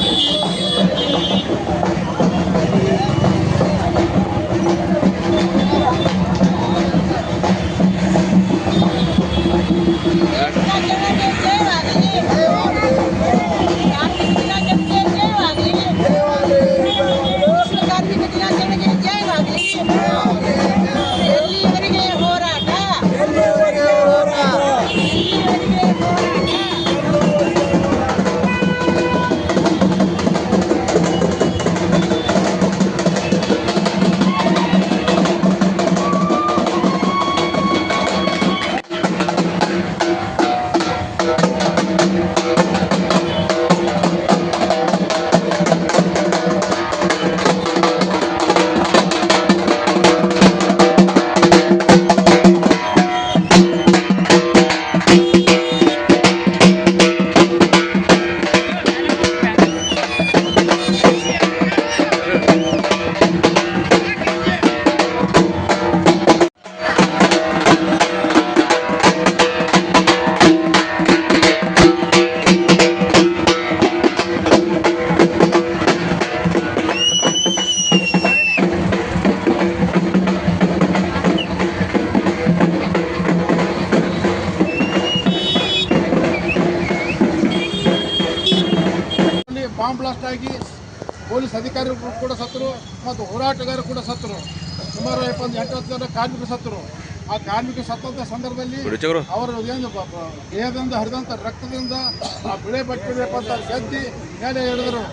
Thank you. ಹತ್ತು ಜನ ಕಾರ್ಮಿಕರು ಸತ್ತರು. ಆ ಕಾರ್ಮಿಕ ಸತ್ತಂತ ಸಂದರ್ಭದಲ್ಲಿ ಅವರು ಏನು ದೇಹದಿಂದ ಹರಿದಂತ ರಕ್ತದಿಂದ ಆ ಬಿಳೆ ಬಟ್ಟೆ ಅಂತ ಗೆದ್ದಿ ಮೇಲೆ ಹೇಳಿದರು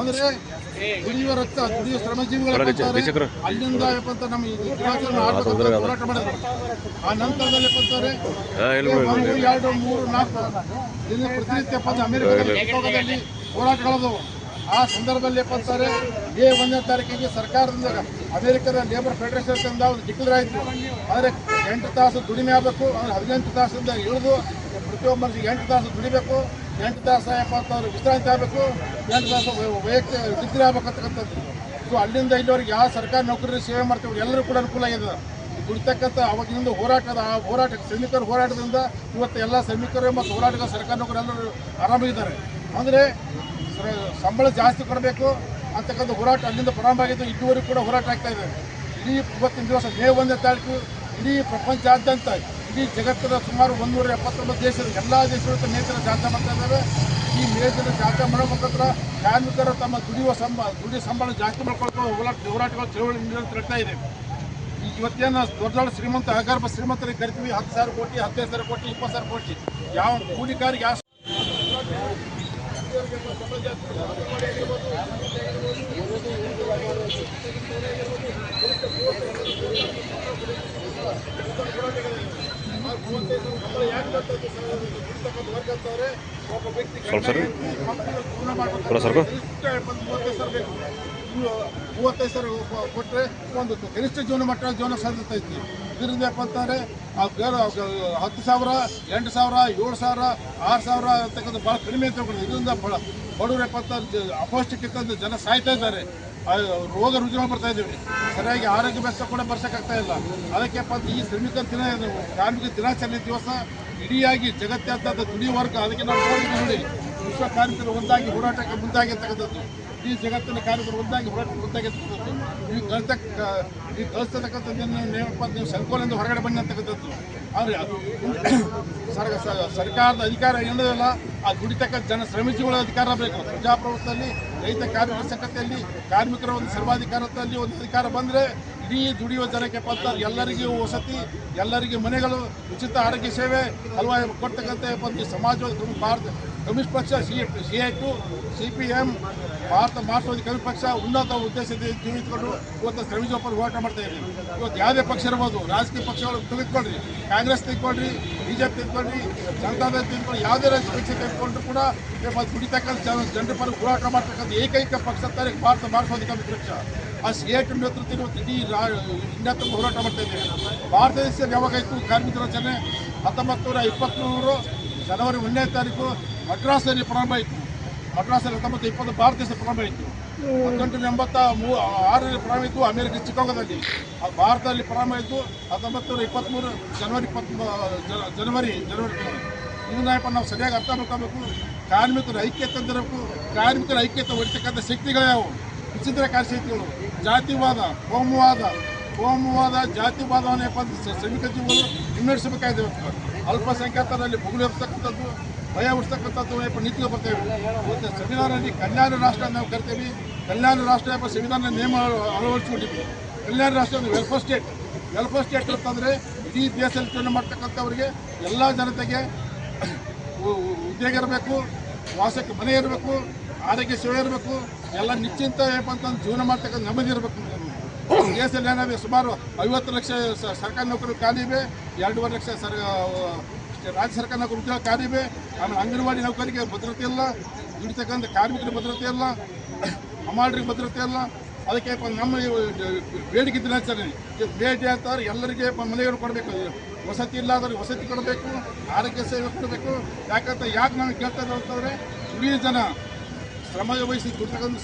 ಅಂದ್ರೆ ದುಡಿಯುವ ರಕ್ತ ದುಡಿಯುವ ಶ್ರಮಜೀವಿಗಳು ಅಲ್ಲಿಂದ ಏನಪ್ಪ ನಮ್ಮ ಹೋರಾಟ ಮಾಡಿದ್ರು. ಆ ನಂತರದಲ್ಲಿ ಬಂತಾರೆ. ಒಂದು ಎರಡು ಮೂರು ನಾಲ್ಕು. ದಿನ ಪ್ರತಿನಿತ್ಯ ಬಂದು ಅಮೆರಿಕದಲ್ಲಿ ಹೋರಾಟಗಳದವು. ಆ ಸಂದರ್ಭದಲ್ಲಿ ಬಂತಾರೆ. ಮೇ ಒಂದನೇ ತಾರೀಕಿಗೆ ಸರ್ಕಾರದಿಂದ ಅಮೆರಿಕದ ಲೇಬರ್ ಫೆಡರೇಷನ್ ಒಂದು ಡಿಕ್ಲೇರ್ ಆಯಿತು ಆದರೆ ಎಂಟು ತಾಸು ದುಡಿಮೆ ಆಗಬೇಕು ಅಂದರೆ ಹದಿನೆಂಟು ತಾಸಿಂದ ಇಳಿದು ಪ್ರತಿಯೊಬ್ಬ ಮನುಷ್ಯ ಎಂಟು ತಾಸು ದುಡಿಬೇಕು, ಎಂಟು ತಾಸು ಅಂತಂದ್ರೆ ವಿಶ್ರಾಂತಿ ಆಗಬೇಕು, ಎಂಟು ತಾಸು ವೈಯಕ್ತಿಕ ಡಿಗ್ರಿ ಆಗ್ಬೇಕಂತಕ್ಕಂಥದ್ದು ಸೊ ಅಲ್ಲಿಂದ ಇಲ್ಲಿವರೆಗೆ ಯಾವ ಸರ್ಕಾರಿ ನೌಕರರಿಗೆ ಸೇವೆ ಮಾಡ್ತೀವಿ, ಎಲ್ಲರೂ ಕೂಡ ಅನುಕೂಲ ಆಗಿದೆ. ದುಡಿತಕ್ಕಂಥ ಅವಾಗಿನಿಂದ ಹೋರಾಟದ ಆ ಹೋರಾಟ ಸೈನಿಕರ ಹೋರಾಟದಿಂದ ಇವತ್ತು ಎಲ್ಲ ಸೈನಿಕರು ಮತ್ತು ಹೋರಾಟಗಾರ ಸರ್ಕಾರ ನೌಕರೆಲ್ಲರೂ ಆರಾಮಾಗಿದ್ದಾರೆ ಅಂದರೆ ಸಂಬಳ ಜಾಸ್ತಿ ಕೊಡಬೇಕು ಅಂತಕ್ಕಂಥ ಹೋರಾಟ ಅಲ್ಲಿಂದ ಪ್ರಾರಂಭ ಆಗಿದ್ದು ಇದುವರೆಗೂ ಕೂಡ ಹೋರಾಟ ಆಗ್ತಾ ಇದೆ. ಇಡೀ ಇವತ್ತಿನ ದಿವಸ ಮೇ ಒಂದನೇ ತಾರೀಕು ಇಡೀ ಪ್ರಪಂಚಾದ್ಯಂತ ಇಡೀ ಜಗತ್ತಿನ ಸುಮಾರು ಒಂದೂರ ಎಪ್ಪತ್ತೊಂಬತ್ತು ದೇಶದ ಎಲ್ಲ ದೇಶಗಳ ನೇತ್ರ ಜಾಥಾ ಮಾಡ್ತಾ ಇದ್ದಾವೆ. ಈ ಮೇಜಿನ ಜಾಥಾ ಮಾಡೋ ಮುಖಾಂತರ ಕಾರ್ಮಿಕರು ತಮ್ಮ ದುಡಿಯುವ ಸಂಬಳ ದುಡಿಯುವ ಸಂಬಳ ಜಾಸ್ತಿ ಮಾಡ್ಕೊಳ್ತಾ ಹೋರಾಟ, ಹೋರಾಟಗಳು ಚಳವಳಿ ನಡೀತಾ ಇದೆ. ಈಗ ಇವತ್ತೇನು ದೊಡ್ಡ ದೊಡ್ಡ ಶ್ರೀಮಂತ, ಅಗರ್ಭ ಶ್ರೀಮಂತರಿಗೆ ಕರಿತೀವಿ, ಹತ್ತು ಸಾವಿರ ಕೋಟಿ, ಹದಿನೈದು ಸಾವಿರ ಕೋಟಿ, ಇಪ್ಪತ್ತು ಸಾವಿರ ಕೋಟಿ. ಯಾವ ಕೂಲಿಕಾರಿಗೆ ಯಾವ ಒಬ್ಬ ವ್ಯಕ್ತಿ ಪುರ ಸರ್ಕು. ಮೂವತ್ತೈದು ಸಾವಿರ ಕೊಟ್ಟರೆ ಒಂದು ಗರಿಷ್ಠ ಜೀವನ ಮಟ್ಟ ಜೀವನ ಸಾಧ್ಯತೆ ಐತಿ ಬೇರೆ ಆ ಹತ್ತು ಸಾವಿರ, ಎಂಟು ಸಾವಿರ, ಏಳು ಸಾವಿರ, ಆರು ಸಾವಿರ ಅಂತಕ್ಕಂಥ ಭಾಳ ಕಡಿಮೆ ಅಂತ. ಇದರಿಂದ ಬಹಳ ಬಡವರು ಅಪೌಷ್ಟಿಕತೆ ಜನ ಸಾಯ್ತಾ ಇದ್ದಾರೆ. ರೋಗ ರುಜಿನ ಬರ್ತಾ ಇದ್ದೀವಿ. ಸರಿಯಾಗಿ ಆರೋಗ್ಯ ವ್ಯವಸ್ಥೆ ಕೂಡ ಬರ್ಸೋಕ್ಕಾಗ್ತಾ ಇಲ್ಲ. ಅದಕ್ಕೆಪ್ಪ ಈ ಶ್ರಮಿಕ ದಿನ ಕಾರ್ಮಿಕ ದಿನಾಚರಣೆ ದಿವಸ ಇಡೀಯಾಗಿ ಜಗತ್ತಾದ್ಯಂತ ದುಡಿಯುವ ವರ್ಗ. ಅದಕ್ಕೆ ನಾವು ನೋಡಿ, ವಿಶ್ವ ಕಾರ್ಮಿಕರು ಒಂದಾಗಿ ಹೋರಾಟಕ್ಕೆ ಮುಂದಾಗಿರ್ತಕ್ಕಂಥದ್ದು ಈ ಜಗತ್ತಿನ ಕಾರ್ಮಿಕರು ಒಂದಾಗಿ ಹೋರಾಟಕ್ಕೆ ಮುಂದಾಗಿರ್ತಕ್ಕಂಥದ್ದು ನೀವು ಕಳ್ತಕ್ಕ ನೀವು ಕಳಿಸ್ತಕ್ಕಂಥದ್ದನ್ನು ಏನಪ್ಪ ನೀವು ಸಂಕೋಲದಿಂದ ಹೊರಗಡೆ ಬನ್ನಿ ಅಂತಕ್ಕಂಥದ್ದು ಆದರೆ ಅದು ಸರ್- ಸರ್ಕಾರದ ಅಧಿಕಾರ ಏನದಲ್ಲ ಆ ದುಡಿತಕ್ಕ ಜನ ಶ್ರಮಿಸಿಗಳ ಅಧಿಕಾರ ಬೇಕು. ಪ್ರಜಾಪ್ರಭುತ್ವದಲ್ಲಿ ರೈತ ಕಾರ್ಮಿಕ ಸಂಘಟನೆಯಲ್ಲಿ ಕಾರ್ಮಿಕರ ಒಂದು ಸರ್ವಾಧಿಕಾರದಲ್ಲಿ ಒಂದು ಅಧಿಕಾರ ಬಂದರೆ ಇಡೀ ದುಡಿಯುವ ಜನಕ್ಕೆ ಪತ್ತ ಎಲ್ಲರಿಗೂ ವಸತಿ, ಎಲ್ಲರಿಗೂ ಮನೆಗಳು, ಉಚಿತ ಆರೋಗ್ಯ ಸೇವೆ ಅಲ್ವಾ ಕೊಡ್ತಕ್ಕಂಥ ಒಂದು ಸಮಾಜವಾದಿ ಭಾರತ. ಕಮ್ಯುನಿಸ್ಟ್ ಪಕ್ಷ, C C I two, C P M, Bharat ಮಾರ್ಕ್ಸ್ವಾದಿ ಕಮ್ಯುನಿಸ್ಟ್ ಪಕ್ಷ ಉನ್ನತ ಉದ್ದೇಶದಿಂದ ಜೀವಿತಕೊಂಡು ಇವತ್ತು ಶ್ರಮಿಸೋಪರ ಹೋರಾಟ ಮಾಡ್ತಾ ಇದ್ದೀವಿ ಇವತ್ತು ಯಾವುದೇ ಪಕ್ಷ ಇರ್ಬೋದು, ರಾಜಕೀಯ ಪಕ್ಷಗಳು ತೆಗೆದುಕೊಳ್ರಿ ಕಾಂಗ್ರೆಸ್ ತೆಗೆದುಕೊಳ್ರಿ ಬಿ ತಿಳ್ಕೊಳ್ಳ್ರಿ ಜನತಾ ಜನತಾದಳ ತೆಗೆದುಕೊಂಡು ಯಾವುದೇ ರಾಜ್ಯ ಪಕ್ಷ ತೆಗೆದುಕೊಂಡ್ರು ಕೂಡ ದುಡಿತಕ್ಕಂಥ ಜನ ಜನರ ಪರ ಹೋರಾಟ ಮಾಡ್ತಕ್ಕಂಥ ಏಕೈಕ ಪಕ್ಷ ಅಂತಾರೆ ಭಾರತ ಮಾರ್ಕ್ಸ್ವಾದಿ ಕಮ್ಯುನಿಸ್ಟ್ ಪಕ್ಷ. ಆ ಎ ಇವತ್ತು ಇಡೀ ರಾ ಇಂಡಿಯಾ ತುಂಬ ಹೋರಾಟ ಮಾಡ್ತಾ ಇದ್ದೇವೆ. ಭಾರತ ದೇಶದಲ್ಲಿ ಯಾವಾಗಾಯಿತು ಕಾರ್ಮಿಕ ರಚನೆ ಹತ್ತೊಂಬತ್ತು ನೂರ ಇಪ್ಪತ್ತ್ಮೂರು ಜನವರಿ ಒಂದನೇ ತಾರೀಕು ಮಡ್ರಾಸಲ್ಲಿ ಪ್ರಾರಂಭ ಆಯಿತು. ಮಡ್ರಾಸಲ್ಲಿ ಹತ್ತೊಂಬತ್ತು ಇಪ್ಪತ್ತು ಭಾರತ ದೇಶ ಪ್ರಾರಂಭ ಆಯಿತು. ಹದಿನೆಂಟು ಎಂಬತ್ತ ಮೂ ಆರರಲ್ಲಿ ಪ್ರಾರಂಭ ಆಯಿತು, ಅಮೆರಿಕ ಚಿಕಾಗೋದಲ್ಲಿ. ಭಾರತದಲ್ಲಿ ಪ್ರಾರಂಭ ಆಯಿತು ಹತ್ತೊಂಬತ್ತು ನೂರ ಇಪ್ಪತ್ತ್ಮೂರು ಜನವರಿ ಇಪ್ಪತ್ತ್ ಜನವರಿ ಜನವರಿ ಇದನ್ನ ನಾವು ಸರಿಯಾಗಿ ಅರ್ಥ ಮಾಡ್ಕೋಬೇಕು. ಕಾರ್ಮಿಕರ ಐಕ್ಯತೆ ತರಬೇಕು ಕಾರ್ಮಿಕರ ಐಕ್ಯತೆ ಹೊಡಿತಕ್ಕಂಥ ಶಕ್ತಿಗಳು ಯಾವುವು ವಿಚಿತ್ರಕಾರಿ ಶಕ್ತಿಗಳು ಜಾತಿವಾದ, ಕೋಮುವಾದ ಕೋಮುವಾದ ಜಾತಿವಾದವನ್ನೇ ಶ್ರಮಿಕ ಜೀವಗಳು ಇವತ್ತು ಅಲ್ಪಸಂಖ್ಯಾತರಲ್ಲಿ ಬುಗುಳಿ ಇರ್ತಕ್ಕಂಥದ್ದು ಭಯ ಉಡಿಸ್ತಕ್ಕಂಥದ್ದು ಏನಪ್ಪ ನೀತಿಗೆ ಬರ್ತೇವೆ ಮತ್ತು ಸಂವಿಧಾನದಲ್ಲಿ ಕಲ್ಯಾಣ ರಾಷ್ಟ್ರ ನಾವು ಕರಿತೇವೆ. ಕಲ್ಯಾಣ ರಾಷ್ಟ್ರ ಎಂಬ ಸಂವಿಧಾನ ನಿಯಮ ಅಳವಡಿಸಿಕೊಂಡಿದ್ವಿ ಕಲ್ಯಾಣ ರಾಷ್ಟ್ರ ಒಂದು ವೆಲ್ಫೇರ್ ಸ್ಟೇಟ್ ವೆಲ್ಫೇರ್ ಸ್ಟೇಟ್ ಅಂತಂದರೆ ಇಡೀ ದೇಶದಲ್ಲಿ ಚುನಾವಣೆ ಮಾಡ್ತಕ್ಕಂಥವ್ರಿಗೆ ಎಲ್ಲ ಜನತೆಗೆ ಉದ್ಯೋಗ ಇರಬೇಕು, ವಾಸಕ್ಕೆ ಮನೆ ಇರಬೇಕು ಆರೋಗ್ಯ ಸೇವೆ ಇರಬೇಕು, ಎಲ್ಲ ನಿಶ್ಚಿಂತ ಅಂತಂದ್ರೆ ಜೀವನ ಮಾಡ್ತಕ್ಕಂಥ ನೆಮ್ಮದಿ ಇರಬೇಕು. ದೇಶದಲ್ಲಿ ಏನಾದ್ರೆ ಸುಮಾರು ಐವತ್ತು ಲಕ್ಷ ಸರ್ಕಾರಿ ನೌಕರಿ ಖಾಲಿ ಇವೆ, ಎರಡೂವರೆ ಲಕ್ಷ ಸರ್ ರಾಜ್ಯ ಸರ್ಕಾರ ನೌಕರಿ ಉದ್ಯೋಗ ಖಾಲಿ ಇವೆ. ಆಮೇಲೆ ಅಂಗನವಾಡಿ ನೌಕರಿಗೆ ಭದ್ರತೆ ಇಲ್ಲ ದುಡಿತಕ್ಕಂಥ ಕಾರ್ಮಿಕರಿಗೆ ಭದ್ರತೆ ಇಲ್ಲ ಹಮಾಲರಿಗೆ ಭದ್ರತೆ ಇಲ್ಲ. ಅದಕ್ಕೆ ನಮ್ಮ ಬೇಡಿಕೆ ದಿನಾಚರಣೆ ಬೇಡಿ ಅಂತಾರೆ ಎಲ್ಲರಿಗೆ ಮನೆಯವರು ಕೊಡಬೇಕು. ವಸತಿ ಇಲ್ಲಾದ್ರೆ ವಸತಿ ಕೊಡಬೇಕು, ಆರೋಗ್ಯ ಸೇವೆ ಕೊಡಬೇಕು. ಯಾಕಂತ ಯಾಕೆ ನಾನು ಕೇಳ್ತಾ ಇದ್ದಾರೆ ಇಡೀ ಜನ ಶ್ರಮ ವಹಿಸಿ ದುಡ್ತಕ್ಕಂಥ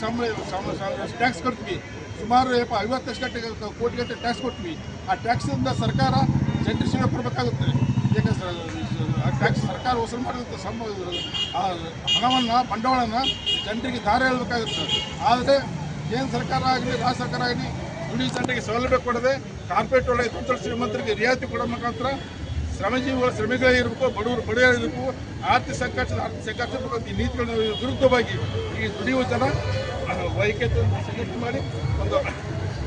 ಟ್ಯಾಕ್ಸ್ ಕೊಡ್ತೀವಿ. ಸುಮಾರು ಐವತ್ತು ಐವತ್ತಷ್ಟು ಗಂಟೆ ಕೋಟಿ ಗಂಟೆ ಟ್ಯಾಕ್ಸ್ ಕೊಡ್ತೀವಿ. ಆ ಟ್ಯಾಕ್ಸಿಂದ ಸರ್ಕಾರ ಜನರಿಗೆ ಸೇವೆ ಕೊಡಬೇಕಾಗುತ್ತೆ ಯಾಕಂದ್ರೆ ಆ ಟ್ಯಾಕ್ಸ್ ಸರ್ಕಾರ ವಸೂಲು ಮಾಡಿದಂಥ ಆ ಹಣವನ್ನು, ಬಂಡವಾಳನ ಜನರಿಗೆ ದಾರ ಹೇಳಬೇಕಾಗುತ್ತೆ. ಆದರೆ ಕೇಂದ್ರ ಸರ್ಕಾರ ಆಗಲಿ, ರಾಜ್ಯ ಸರ್ಕಾರ ಆಗಲಿ ದುಡಿ ಜನರಿಗೆ ಸೌಲಭ್ಯ ಕೊಡದೆ ಕಾರ್ಪೊರೇಟ್ ಒಳಗೆ ದೊಡ್ಡ ಶ್ರೀಮಂತರಿಗೆ ರಿಯಾಯಿತಿ ಕೊಡೋ ಮುಖಾಂತರ ಶ್ರಮಜೀವಿಗಳು ಶ್ರಮಿಗಳೇ ಇರಬೇಕು, ಬಡವರು ಬಡವರೇ ಇರಬೇಕು, ಆರ್ಥಿಕ ಸಂಕಷ್ಟ ಆರ್ಥಿಕ ಸಂಕಷ್ಟ ಈ ನೀತಿಗಳ ವಿರುದ್ಧವಾಗಿ ಈ ದುಡಿಯುವ ಜನ ವೈಕ್ಯತೆ ಸಂಘಟನೆ ಮಾಡಿ ಒಂದು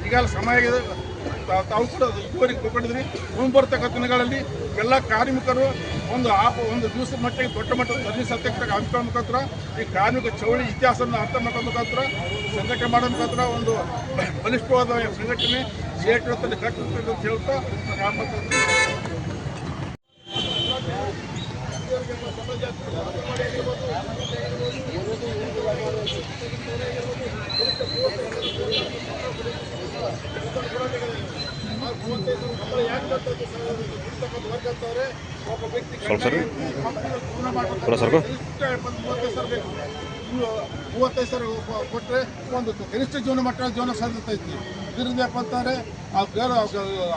ಈಗಾಗಲೇ ಸಮಯ ಆಗಿದೆ. ತಾವು ಕೂಡ ಇದುವರೆಗೆ ತಿಳ್ಕೊಂಡಿದ್ರಿ ಮುಂಬರ್ತಕ್ಕಂಥ ದಿನಗಳಲ್ಲಿ ಎಲ್ಲ ಕಾರ್ಮಿಕರು ಒಂದು ಆಪ ಒಂದು ದಿವಸ ಮಟ್ಟಿಗೆ ದೊಡ್ಡ ಮಟ್ಟದ ಧರಣಿ ಸತ್ಯಾಗ್ರಹ ಹಮ್ಮಿಕೊಳ್ಳೋ ಮುಖಾಂತರ, ಈ ಕಾರ್ಮಿಕ ಚೌಳಿ ಇತಿಹಾಸವನ್ನು ಅರ್ಥ ಮಾಡೋ ಮುಖಾಂತರ, ಸಂಘಟನೆ ಮಾಡೋ ಮುಖಾಂತರ ಒಂದು ಬಲಿಷ್ಠವಾದ ಸಂಘಟನೆ ಕ್ಷೇತ್ರದಲ್ಲಿ ಕಟ್ಟುತ್ತೆ ಅಂತ ಹೇಳ್ತಾ ನಾನು ಮಾತನ್ನು ಸ್ವಲ್ಪ ಸರಿ ಪೂರ ಸರ್ಕು ಮೂವತ್ತೈದು ಸಾವಿರ ಕೊಟ್ಟರೆ ಒಂದು ಕನಿಷ್ಠ ಜೀವನ ಮಟ್ಟ ಜೀವನ ಸಾಧ್ಯತೆ ಐತಿ ಇದರಿಂದ ಏನಪ್ಪ ಅಂತಾರೆ ಆ ಬೇರೆ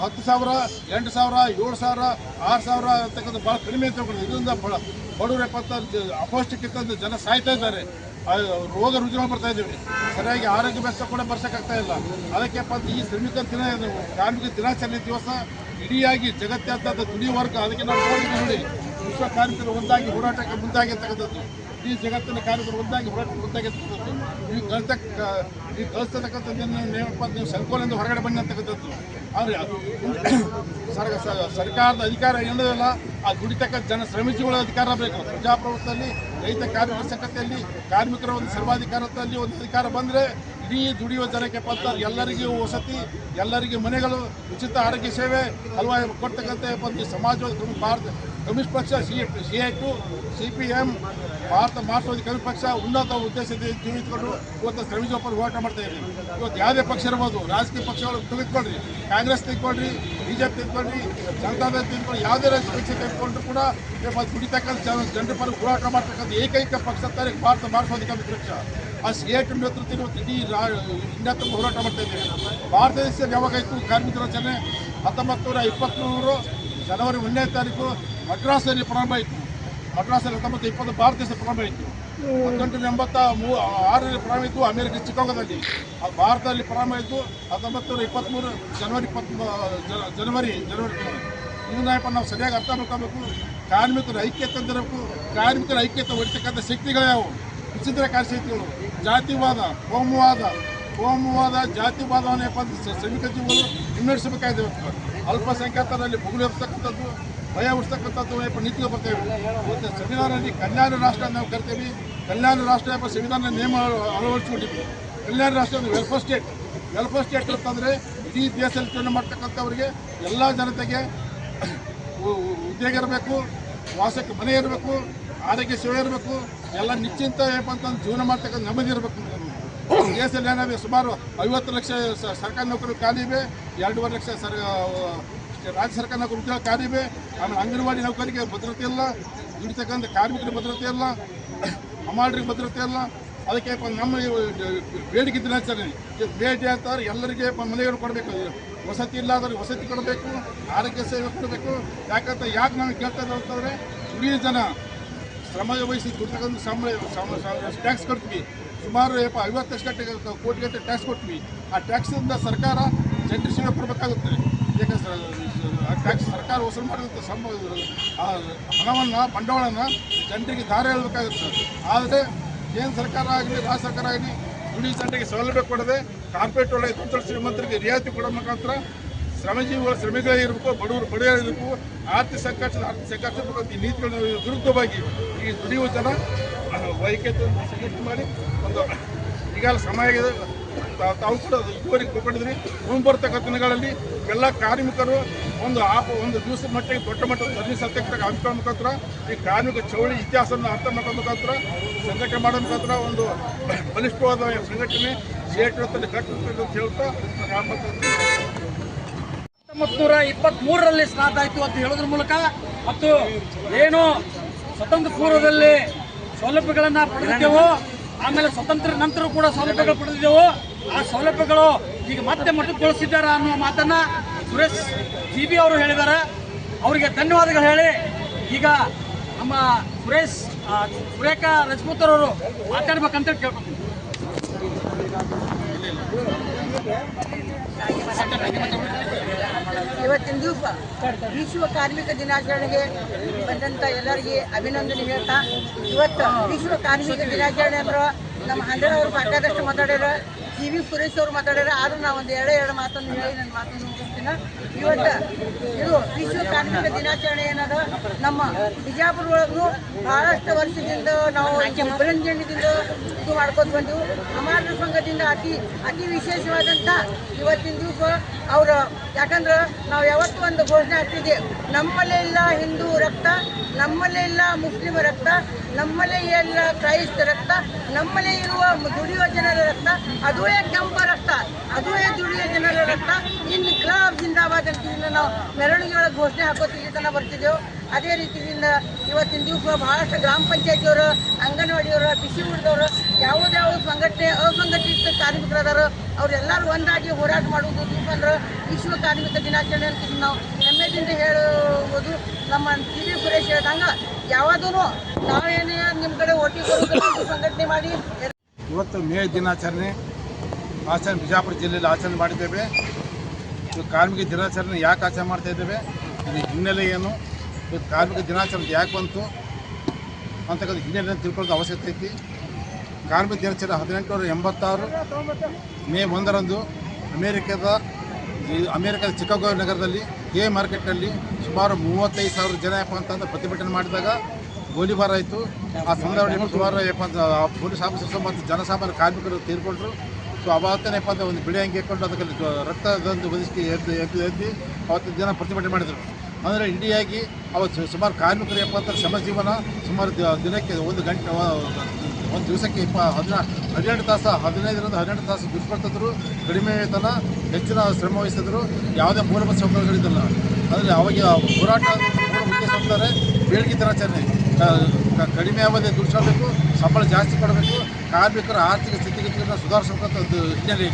ಹತ್ತು ಸಾವಿರ, ಎಂಟು ಸಾವಿರ, ಏಳು ಸಾವಿರ, ಆರು ಸಾವಿರ ಅಂತಕ್ಕಂಥ ಭಾಳ ಕಡಿಮೆ ಅಂತ. ಇದರಿಂದ ಬಡ ಬಡವರು ಎಪ್ಪತ್ತಾರು ಅಪೌಷ್ಟಿಕತೆ ಜನ ಸಾಯ್ತಾ ಇದ್ದಾರೆ. ರೋಗ ರುಜಿನ ಬರ್ತಾ ಇದ್ದೀವಿ. ಸರಿಯಾಗಿ ಆರೋಗ್ಯ ವ್ಯವಸ್ಥೆ ಕೂಡ ಬರ್ಸೋಕ್ಕಾಗ್ತಾ ಇಲ್ಲ. ಅದಕ್ಕೆಪ್ಪ ಈ ಶ್ರಮಿಕ ದಿನ, ಕಾರ್ಮಿಕ ದಿನಾಚರಣೆ ದಿವಸ ಇಡೀಯಾಗಿ ಜಗತ್ತಾದ್ಯಂತ ದುಡಿಯುವ ವರ್ಗ, ಅದಕ್ಕೆ ನಾವು ನೋಡಿದ್ವಿ ನೋಡಿ. ವಿಶ್ವ ಕಾರ್ಮಿಕರು ಒಂದಾಗಿ ಹೋರಾಟಕ್ಕೆ ಮುಂದಾಗಿರ್ತಕ್ಕಂಥದ್ದು ಈ ಜಗತ್ತಿನ ಕಾರ್ಮಿಕರು ಒಂದಾಗಿ ಹೋರಾಟಕ್ಕೆ ಮುಂದಾಗಿರ್ತಕ್ಕಂಥದ್ದು ನೀವು ಕಳ್ತಕ್ಕ ನೀವು ಕಳಿಸ್ತಕ್ಕಂಥದ್ದನ್ನು ಏನಪ್ಪ ನೀವು ಸಂಕೋಲೆಯಿಂದ ಹೊರಗಡೆ ಬನ್ನಿ ಆದರೆ ಅದು ಸರ್ಕಾರದ ಅಧಿಕಾರ ಏನದಲ್ಲ ಆ ದುಡಿತಕ್ಕ ಜನ ಶ್ರಮಿಸಿಗಳ ಅಧಿಕಾರ ಬೇಕು. ಪ್ರಜಾಪ್ರಭುತ್ವದಲ್ಲಿ, ರೈತ ಸಂಘದಲ್ಲಿ ಕಾರ್ಮಿಕರ ಒಂದು ಸರ್ವಾಧಿಕಾರದಲ್ಲಿ ಒಂದು ಅಧಿಕಾರ ಬಂದರೆ ಇಡೀ ದುಡಿಯುವ ಜನಕ್ಕೆ ಪತ್ತ ಎಲ್ಲರಿಗೂ ವಸತಿ, ಎಲ್ಲರಿಗೂ ಮನೆಗಳು, ಉಚಿತ ಆರೋಗ್ಯ ಸೇವೆ, ಹಲವಾರು ಕೊಡ್ತಕ್ಕಂಥ ಒಂದು ಸಮಾಜ ಭಾರತ ಕಮ್ಯುನಿಸ್ಟ್ ಪಕ್ಷ C C I two C P M Bharat ಮಾರ್ಕ್ಸ್ವಾದಿ ಕಮ್ಯುನಿಸ್ಟ್ ಪಕ್ಷ ಉನ್ನತ ಉದ್ದೇಶದಿಂದ ಜೀವಿಸಿಕೊಂಡು ಇವತ್ತು ಶ್ರಮಿಸುವ ಪರ ಹೋರಾಟ ಮಾಡ್ತಾ ಇದ್ದೀವಿ. ಇವತ್ತು ಯಾವುದೇ ಪಕ್ಷ ಇರ್ಬೋದು, ರಾಜಕೀಯ ಪಕ್ಷಗಳು ತೆಗೆದುಕೊಳ್ಳ್ರಿ ಕಾಂಗ್ರೆಸ್ ತೆಗೆದುಕೊಳ್ರಿ ಬಿಜೆಪಿ ತೆಗೆದುಕೊಳ್ಳ್ರಿ, ಜನತಾದಳ ಯಾವುದೇ ರಾಜಕೀಯ ಪಕ್ಷ ತೆಗೆದುಕೊಂಡ್ರು ಕೂಡ ಇವತ್ತು ದುಡಿತಕ್ಕಂಥ ಜನ, ಜನರ ಪರ ಹೋರಾಟ ಮಾಡ್ತಕ್ಕಂಥ ಏಕೈಕ ಪಕ್ಷ ಅಂತಾರೆ ಭಾರತ ಮಾರ್ಕ್ಸ್ವಾದಿ ಕಮ್ಯುನಿಸ್ಟ್ ಪಕ್ಷ. ಆ ಸಿ ಎ ಟು ನೇತೃತ್ವ ಇವತ್ತು ಇಡೀ ರಾ ಇಂಡಿಯಾ ತುಂಬ ಹೋರಾಟ ಮಾಡ್ತಾ ಇದ್ದೇವೆ. ಭಾರತ ದೇಶದಲ್ಲಿ ಇತ್ತು ಕಾರ್ಮಿಕರ ರಚನೆ ಹತ್ತೊಂಬತ್ತು ನೂರ ಇಪ್ಪತ್ತ್ಮೂರು ಜನವರಿ ಒಂದನೇ ತಾರೀಕು ಮಡ್ರಾಸಲ್ಲಿ ಪ್ರಾರಂಭ ಆಯಿತು. ಮಡ್ರಾಸಲ್ಲಿ ಹತ್ತೊಂಬತ್ತು ಇಪ್ಪತ್ತು ಭಾರತ ದೇಶ ಪ್ರಾರಂಭ ಆಯಿತು. ಹದಿನೆಂಟು ಎಂಬತ್ತ ಮೂ ಆರರಲ್ಲಿ ಪ್ರಾರಂಭ ಇತ್ತು ಅಮೆರಿಕ ಆ ಭಾರತದಲ್ಲಿ ಪ್ರಾರಂಭ ಆಯಿತು ಹತ್ತೊಂಬತ್ತು ನೂರ ಇಪ್ಪತ್ತ್ಮೂರು ಜನವರಿ ಇಪ್ಪತ್ತ್ ಜನವರಿ ಜನವರಿ ಇದನ್ನ ಏನಪ್ಪ ನಾವು ಸರಿಯಾಗಿ ಅರ್ಥ ಮಾಡ್ಕೋಬೇಕು. ಕಾರ್ಮಿಕರ ಐಕ್ಯತೆ ತಂದಿರಬೇಕು. ಕಾರ್ಮಿಕರ ಐಕ್ಯತೆ ಹೊಡಿತಕ್ಕಂಥ ಶಕ್ತಿಗಳು ಯಾವುವು ವಿಚಿತ್ರ ಶಕ್ತಿಗಳು ಜಾತಿವಾದ, ಕೋಮುವಾದ ಕೋಮುವಾದ ಜಾತಿವಾದವನ್ನ ಏನಪ್ಪ ಶ್ರಮಿಕ ಇವತ್ತು. ಅಲ್ಪಸಂಖ್ಯಾತರಲ್ಲಿ ಬುಗುಳು ಎಬ್ಸ್ತಕ್ಕಂಥದ್ದು ಭಯ ಉಡಿಸ್ತಕ್ಕಂಥದ್ದು ಎಂಬ ನೀತಿಗೆ ಬರ್ತೇವೆ. ಮತ್ತು ಸಂವಿಧಾನದಲ್ಲಿ ಕಲ್ಯಾಣ ರಾಷ್ಟ್ರ ನಾವು ಕರಿತೀವಿ. ಕಲ್ಯಾಣ ರಾಷ್ಟ್ರ ಎಂಬ ಸಂವಿಧಾನ ನಿಯಮ ಅಳವಡಿಸಿಕೊಂಡಿದ್ವಿ ಕಲ್ಯಾಣ ರಾಷ್ಟ್ರ ಒಂದು ವೆಲ್ಫೇರ್ ಸ್ಟೇಟ್ ವೆಲ್ಫೇರ್ ಸ್ಟೇಟ್ ಅಂತಂದರೆ ಇಡೀ ದೇಶದಲ್ಲಿ ಜೀವನ ಮಾಡ್ತಕ್ಕಂಥವ್ರಿಗೆ ಎಲ್ಲ ಜನತೆಗೆ ಉದ್ಯೋಗ ಇರಬೇಕು, ವಾಸಕ್ಕೆ ಮನೆ ಇರಬೇಕು, ಆರೋಗ್ಯ ಸೇವೆ ಇರಬೇಕು, ಎಲ್ಲ ನಿಶ್ಚಿಂತ ಏನಪ್ಪ ಅಂತಂದು ಜೀವನ ಮಾಡ್ತಕ್ಕಂಥ ನೆಮ್ಮದಿ ಇರಬೇಕು. ದೇಶದಲ್ಲಿ ಏನಾದ್ರೆ ಸುಮಾರು ಐವತ್ತು ಲಕ್ಷ ಸರ್ಕಾರಿ ನೌಕರಿ ಖಾಲಿ ಇವೆ, ಎರಡೂವರೆ ಲಕ್ಷ ಸರ್ ರಾಜ್ಯ ಸರ್ಕಾರ ನೌಕರಿ ಉದ್ಯೋಗ ಖಾಲಿ ಇವೆ, ಆಮೇಲೆ ಅಂಗನವಾಡಿ ನೌಕರಿಗೆ ಭದ್ರತೆ ಇಲ್ಲ, ದುಡಿತಕ್ಕಂಥ ಕಾರ್ಮಿಕರಿಗೆ ಭದ್ರತೆ ಇಲ್ಲ ಅಮಾಲ್ರಿಗೆ ಭದ್ರತೆ ಇಲ್ಲ. ಅದಕ್ಕೆ ನಮ್ಮ ಬೇಡಿಕೆ ದಿನಾಚರಣೆ ಭೇಟಿ ಅಂತಾರೆ ಎಲ್ಲರಿಗೆ ಮನೆಗಳು ಕೊಡಬೇಕು. ವಸತಿ ಇಲ್ಲಾದ್ರೆ ವಸತಿ ಕೊಡಬೇಕು, ಆರೋಗ್ಯ ಸೇವೆ ಕೊಡಬೇಕು. ಯಾಕಂತ ಯಾಕೆ ನಾನು ಕೇಳ್ತಾ ಅಂತಂದರೆ ಇಡೀ ಜನ ಶ್ರಮ ವಹಿಸಿ ದುಡ್ತಕ್ಕಂಥ ಟ್ಯಾಕ್ಸ್ ಕಟ್ತೀವಿ. ಸುಮಾರು ಐವತ್ತು ಐವತ್ತಷ್ಟು ಗಂಟೆ ಕೋಟಿ ಗಂಟೆ ಟ್ಯಾಕ್ಸ್ ಕೊಟ್ವಿ. ಆ ಟ್ಯಾಕ್ಸಿಂದ ಸರ್ಕಾರ ಜನರ ಸೇವೆ ಕೊಡಬೇಕಾಗುತ್ತೆ ಯಾಕಂದ್ರೆ ಆ ಟ್ಯಾಕ್ಸ್ ಸರ್ಕಾರ ವಸೂಲು ಮಾಡಿದಂಥ ಆ ಹಣವನ್ನು, ಬಂಡವಾಳನ ಜನರಿಗೆ ದಾರ ಹೇಳಬೇಕಾಗುತ್ತೆ. ಆದರೆ ಕೇಂದ್ರ ಸರ್ಕಾರ ಆಗಲಿ, ರಾಜ್ಯ ಸರ್ಕಾರ ಆಗಲಿ, ದುಡಿ ಜನರಿಗೆ ಸೌಲಭ್ಯ ಕೊಡದೆ ಕಾರ್ಪೊರೇಟ್ ಒಳಗೆ ದೊಡ್ಡ ಶ್ರೀಮಂತರಿಗೆ ರಿಯಾಯಿತಿ ಕೊಡೋ ಮುಖಾಂತರ ಶ್ರಮಜೀವಿಗಳು ಶ್ರಮಿಗಳೇ ಇರಬೇಕು, ಬಡವರು ಬಡವರು ಆರ್ಥಿಕ ಸಂಕಷ್ಟ ಆರ್ಥಿಕ ಸಂಕಷ್ಟ ಈ ನೀತಿಗಳ ವಿರುದ್ಧವಾಗಿ ಈ ದುಡಿಯುವ ಜನ ವೈಯಕ್ತಿಕ ಸಂಘಟನೆ ಮಾಡಿ ಒಂದು ಈಗಾಗಲೇ ಸಮಯ ಆಗಿದೆ. ತಾವು- ಕೂಡ ಇದುವರೆಗೆ ತಿಳ್ಕೊಂಡಿದ್ರಿ ಮುಂಬರ್ತಕ್ಕಂಥ ದಿನಗಳಲ್ಲಿ ಎಲ್ಲ ಕಾರ್ಮಿಕರು ಒಂದು ಆಪ ಒಂದು ದಿವಸದ ಮಟ್ಟಿಗೆ ದೊಡ್ಡ ಮಟ್ಟದ ಧರಣಿ ಸತ್ಯಾಗ್ರಹ ಹಮ್ಮಿಕೊಳ್ಳೋ ಮುಖಾಂತರ ಈ ಕಾರ್ಮಿಕ ಚೌಳಿ ಇತಿಹಾಸವನ್ನು ಅರ್ಥ ಮಾಡ್ಕೊಳ್ಳೋ ಮುಖಾಂತರ, ಸಂಘಟನೆ ಮಾಡೋ ಮುಖಾಂತರ ಒಂದು ಬಲಿಷ್ಠವಾದ ಸಂಘಟನೆ ಸೇಟುತ್ತಲ್ಲಿ ಕಟ್ಟುತ್ತದೆ ಅಂತ ಹೇಳ್ತಾ ಹತ್ತೊಂಬತ್ತು ನೂರ ಇಪ್ಪತ್ತ್ಮೂರರಲ್ಲಿ ಸ್ಟಾರ್ಟ್ ಆಯಿತು ಅಂತ ಹೇಳೋದ್ರ ಮೂಲಕ ಮತ್ತು ಏನು ಸ್ವತಂತ್ರ ಪೂರ್ವದಲ್ಲಿ ಸೌಲಭ್ಯಗಳನ್ನು ಪಡೆದಿದ್ದೆವು. ಆಮೇಲೆ ಸ್ವತಂತ್ರ ನಂತರ ಕೂಡ ಸೌಲಭ್ಯಗಳು ಪಡೆದಿದ್ದೆವು. ಆ ಸೌಲಭ್ಯಗಳು ಈಗ ಮತ್ತೆ ಮೊಟಕುಗೊಳಿಸಿದ್ದಾರೆ ಅನ್ನುವ ಮಾತನ್ನ ಸುರೇಶ್ ಜಿ ಅವರು ಹೇಳಿದ್ದಾರೆ. ಅವರಿಗೆ ಧನ್ಯವಾದಗಳು ಹೇಳಿ. ಈಗ ನಮ್ಮ ಸುರೇಶ್ ಸುರೇಖಾ ರಜಪೂತ್ ಅವರು ಮಾತಾಡ್ಬೇಕಂತ ಕೇಳ್ಕೊತೀನಿ. ಇವತ್ತಿನ ದಿವಸ ವಿಶ್ವ ಕಾರ್ಮಿಕ ದಿನಾಚರಣೆಗೆ ಬಂದಂತ ಎಲ್ಲರಿಗೆ ಅಭಿನಂದನೆ ಹೇಳ್ತಾ, ಇವತ್ತು ವಿಶ್ವ ಕಾರ್ಮಿಕ ದಿನಾಚರಣೆ ಅಂದ್ರೆ ನಮ್ಮ ಅವರು ಸಾಕಾದಷ್ಟು ಮಾತಾಡ್ಯಾರ ಜಿ ವಿ ಸುರೇಶ್ ಅವರು ಮಾತಾಡ್ಯಾರ, ಆದ್ರೂ ನಾವು ಒಂದು ಎರಡು ಎರಡು ಮಾತನ್ನು ಹೇಳಿ ನನ್ನ ಮಾತನ್ನು ಮುಗಿಸ್ತೀನಿ. ಇವತ್ತು ಇದು ವಿಶ್ವ ಕಾರ್ಮಿಕ ದಿನಾಚರಣೆ ಏನದ? ನಮ್ಮ ಬಿಜಾಪುರ ಒಳಗೂ ಬಹಳಷ್ಟು ವರ್ಷದಿಂದ ನಾವು ಬೆಳಂಜಣಿದಿಂದ ಇದು ಮಾಡ್ಕೊತ ಬಂದೆವು ಸಮಾಜ ಸಂಘದಿಂದ ಅತಿ ಅತಿ ವಿಶೇಷವಾದಂಥ ಇವತ್ತಿನ ದಿವಸ ಅವರು, ಯಾಕಂದ್ರೆ ನಾವು ಯಾವತ್ತೂ ಒಂದು ಘೋಷಣೆ ಆಗ್ತಿದ್ದೆ ನಮ್ಮಲ್ಲೇ ಇಲ್ಲ ಹಿಂದೂ ರಕ್ತ, ನಮ್ಮಲ್ಲೇ ಇಲ್ಲ ಮುಸ್ಲಿಂ ರಕ್ತ, ನಮ್ಮಲ್ಲೇ ಇಲ್ಲ ಕ್ರೈಸ್ತ ರಕ್ತ, ನಮ್ಮಲ್ಲೇ ಇರುವ ದುಡಿಯುವ ಜನರ ರಕ್ತ ಅದುವೇ ಕೆಂಪ ರಕ್ತ ಅದುವೇ ದುಡಿಯುವ ಜನರ ರಕ್ತ ಇನ್ನು ಕ್ಲಾಬ್ ಜಿಂದಾಬಾದ್ ಅಂತ ನಾವು ಒಳಗೆ ಘೋಷಣೆ ಹಾಕೋತಿಗೆ ತನಕ ಬರ್ತಿದ್ದೆವು. ಅದೇ ರೀತಿಯಿಂದ ಇವತ್ತಿನ ದಿವಸ ಬಹಳಷ್ಟು ಗ್ರಾಮ ಪಂಚಾಯತಿಯವರು, ಅಂಗನವಾಡಿಯವರು, ಬಿಸಿ ಉಳಿದವರು ಯಾವುದ್ಯಾವ ಸಂಘಟನೆ, ಅಸಂಘಟಿತ ಕಾರ್ಮಿಕರದಾರೋ ಅವರೆಲ್ಲರೂ ಒಂದಾಗಿ ಹೋರಾಟ ಮಾಡುವುದು ದೀಪಂದ್ರೆ ವಿಶ್ವ ಕಾರ್ಮಿಕ ದಿನಾಚರಣೆ ಅಂತ ನಾವು ಹೆಮ್ಮೆದಿಂದ ಹೇಳುವುದು ನಮ್ಮ ಟಿ ವಿ ಸುರೇಶ್ ಹೇಳ್ದಂಗೆ ಯಾವುದೂ ನಾವೇನೇ ನಿಮ್ಮ ಕಡೆ ಬರೋದು ಸಂಘಟನೆ ಮಾಡಿ, ಇವತ್ತು ಮೇ ದಿನಾಚರಣೆ ಆಚರಣೆ ಬಿಜಾಪುರ ಜಿಲ್ಲೆಯಲ್ಲಿ ಆಚರಣೆ ಮಾಡಿದ್ದೇವೆ. ಕಾರ್ಮಿಕ ದಿನಾಚರಣೆ ಯಾಕೆ ಆಚರಣೆ ಮಾಡ್ತಾ ಇದ್ದೇವೆ? ಇದು ಹಿನ್ನೆಲೆ ಏನು? ಇವತ್ತು ಕಾರ್ಮಿಕ ದಿನಾಚರಣೆ ಯಾಕೆ ಬಂತು ಅಂತಕ್ಕಂಥ ಹಿನ್ನೆಲೆಯನ್ನು ತಿಳ್ಕೊಳ್ಳೋದು ಅವಶ್ಯಕತೆ ಐತಿ. ಕಾರ್ಮಿಕ ದಿನಾಚರಣೆ ಹದಿನೆಂಟುನೂರ ಎಂಬತ್ತಾರು ಮೇ ಒಂದರಂದು ಅಮೇರಿಕದ ಅಮೇರಿಕದ ಚಿಕಾಗೋ ನಗರದಲ್ಲಿ ಕೆ ಮಾರ್ಕೆಟ್ನಲ್ಲಿ ಸುಮಾರು ಮೂವತ್ತೈದು ಸಾವಿರ ಜನ ಏನಪ್ಪ ಅಂತಂದ್ರೆ ಪ್ರತಿಭಟನೆ ಮಾಡಿದಾಗ ಗೋಲಿಬಾರ್ ಆಯಿತು. ಆ ಸಂದರ್ಭದಲ್ಲಿ ಸುಮಾರು ಏನಪ್ಪ ಅಂತ ಪೊಲೀಸ್ ಆಫೀಸರ್ಸ್ ಮತ್ತು ಜನಸಾಮಾನ್ಯ ಕಾರ್ಮಿಕರು ತೀರ್ಕೊಂಡ್ರು. ಸೊ ಅವತ್ತೇನಪ್ಪ ಅಂತ ಒಂದು ಬಿಳಿ ಅಂಗಿ ಹಾಕೊಂಡು ಅದಕ್ಕೆ ರಕ್ತದಂದು ಬದಿಸಿ ಎದ್ದು ಎದ್ದು ಎದ್ದು ಅವತ್ತಿನ ಜನ ಪ್ರತಿಭಟನೆ ಮಾಡಿದರು. ಅಂದರೆ ಇಡಿಯಾಗಿ ಅವತ್ತು ಸುಮಾರು ಕಾರ್ಮಿಕರು ಏನಪ್ಪ ಅಂದ್ರೆ ಶ್ರಮ ಜೀವನ ಸುಮಾರು ದಿನಕ್ಕೆ ಒಂದು ಗಂಟೆ ಒಂದು ದಿವಸಕ್ಕೆ ಇಪ್ಪ ಹದಿನ ಹದಿನೆಂಟು ತಾಸು, ಹದಿನೈದರಿಂದ ಹದಿನೆಂಟು ತಾಸು ದುಡ್ಡು ಕಡಿಮೆ ವೇತನ, ಹೆಚ್ಚಿನ ಶ್ರಮ ವಹಿಸಿದ್ರು. ಯಾವುದೇ ಮೂಲಭೂತ ಸೌಕರ್ಯಗಳಿದ್ದಲ್ಲ. ಅಂದರೆ ಅವಾಗ ಹೋರಾಟ ಮುಖ್ಯ ಬೇಡಿಕೆ ದಿನಾಚರಣೆ. ಕಡಿಮೆ ಅವಧಿ ದುಡಿಸಬೇಕು ಸಂಬಳ ಜಾಸ್ತಿ ಕೊಡಬೇಕು. ಕಾರ್ಮಿಕರ ಆರ್ಥಿಕ ಸ್ಥಿತಿಗತಿಗಳನ್ನು ಸುಧಾರಿಸಬೇಕಂತ ಒಂದು ಹಿನ್ನೆಲೆ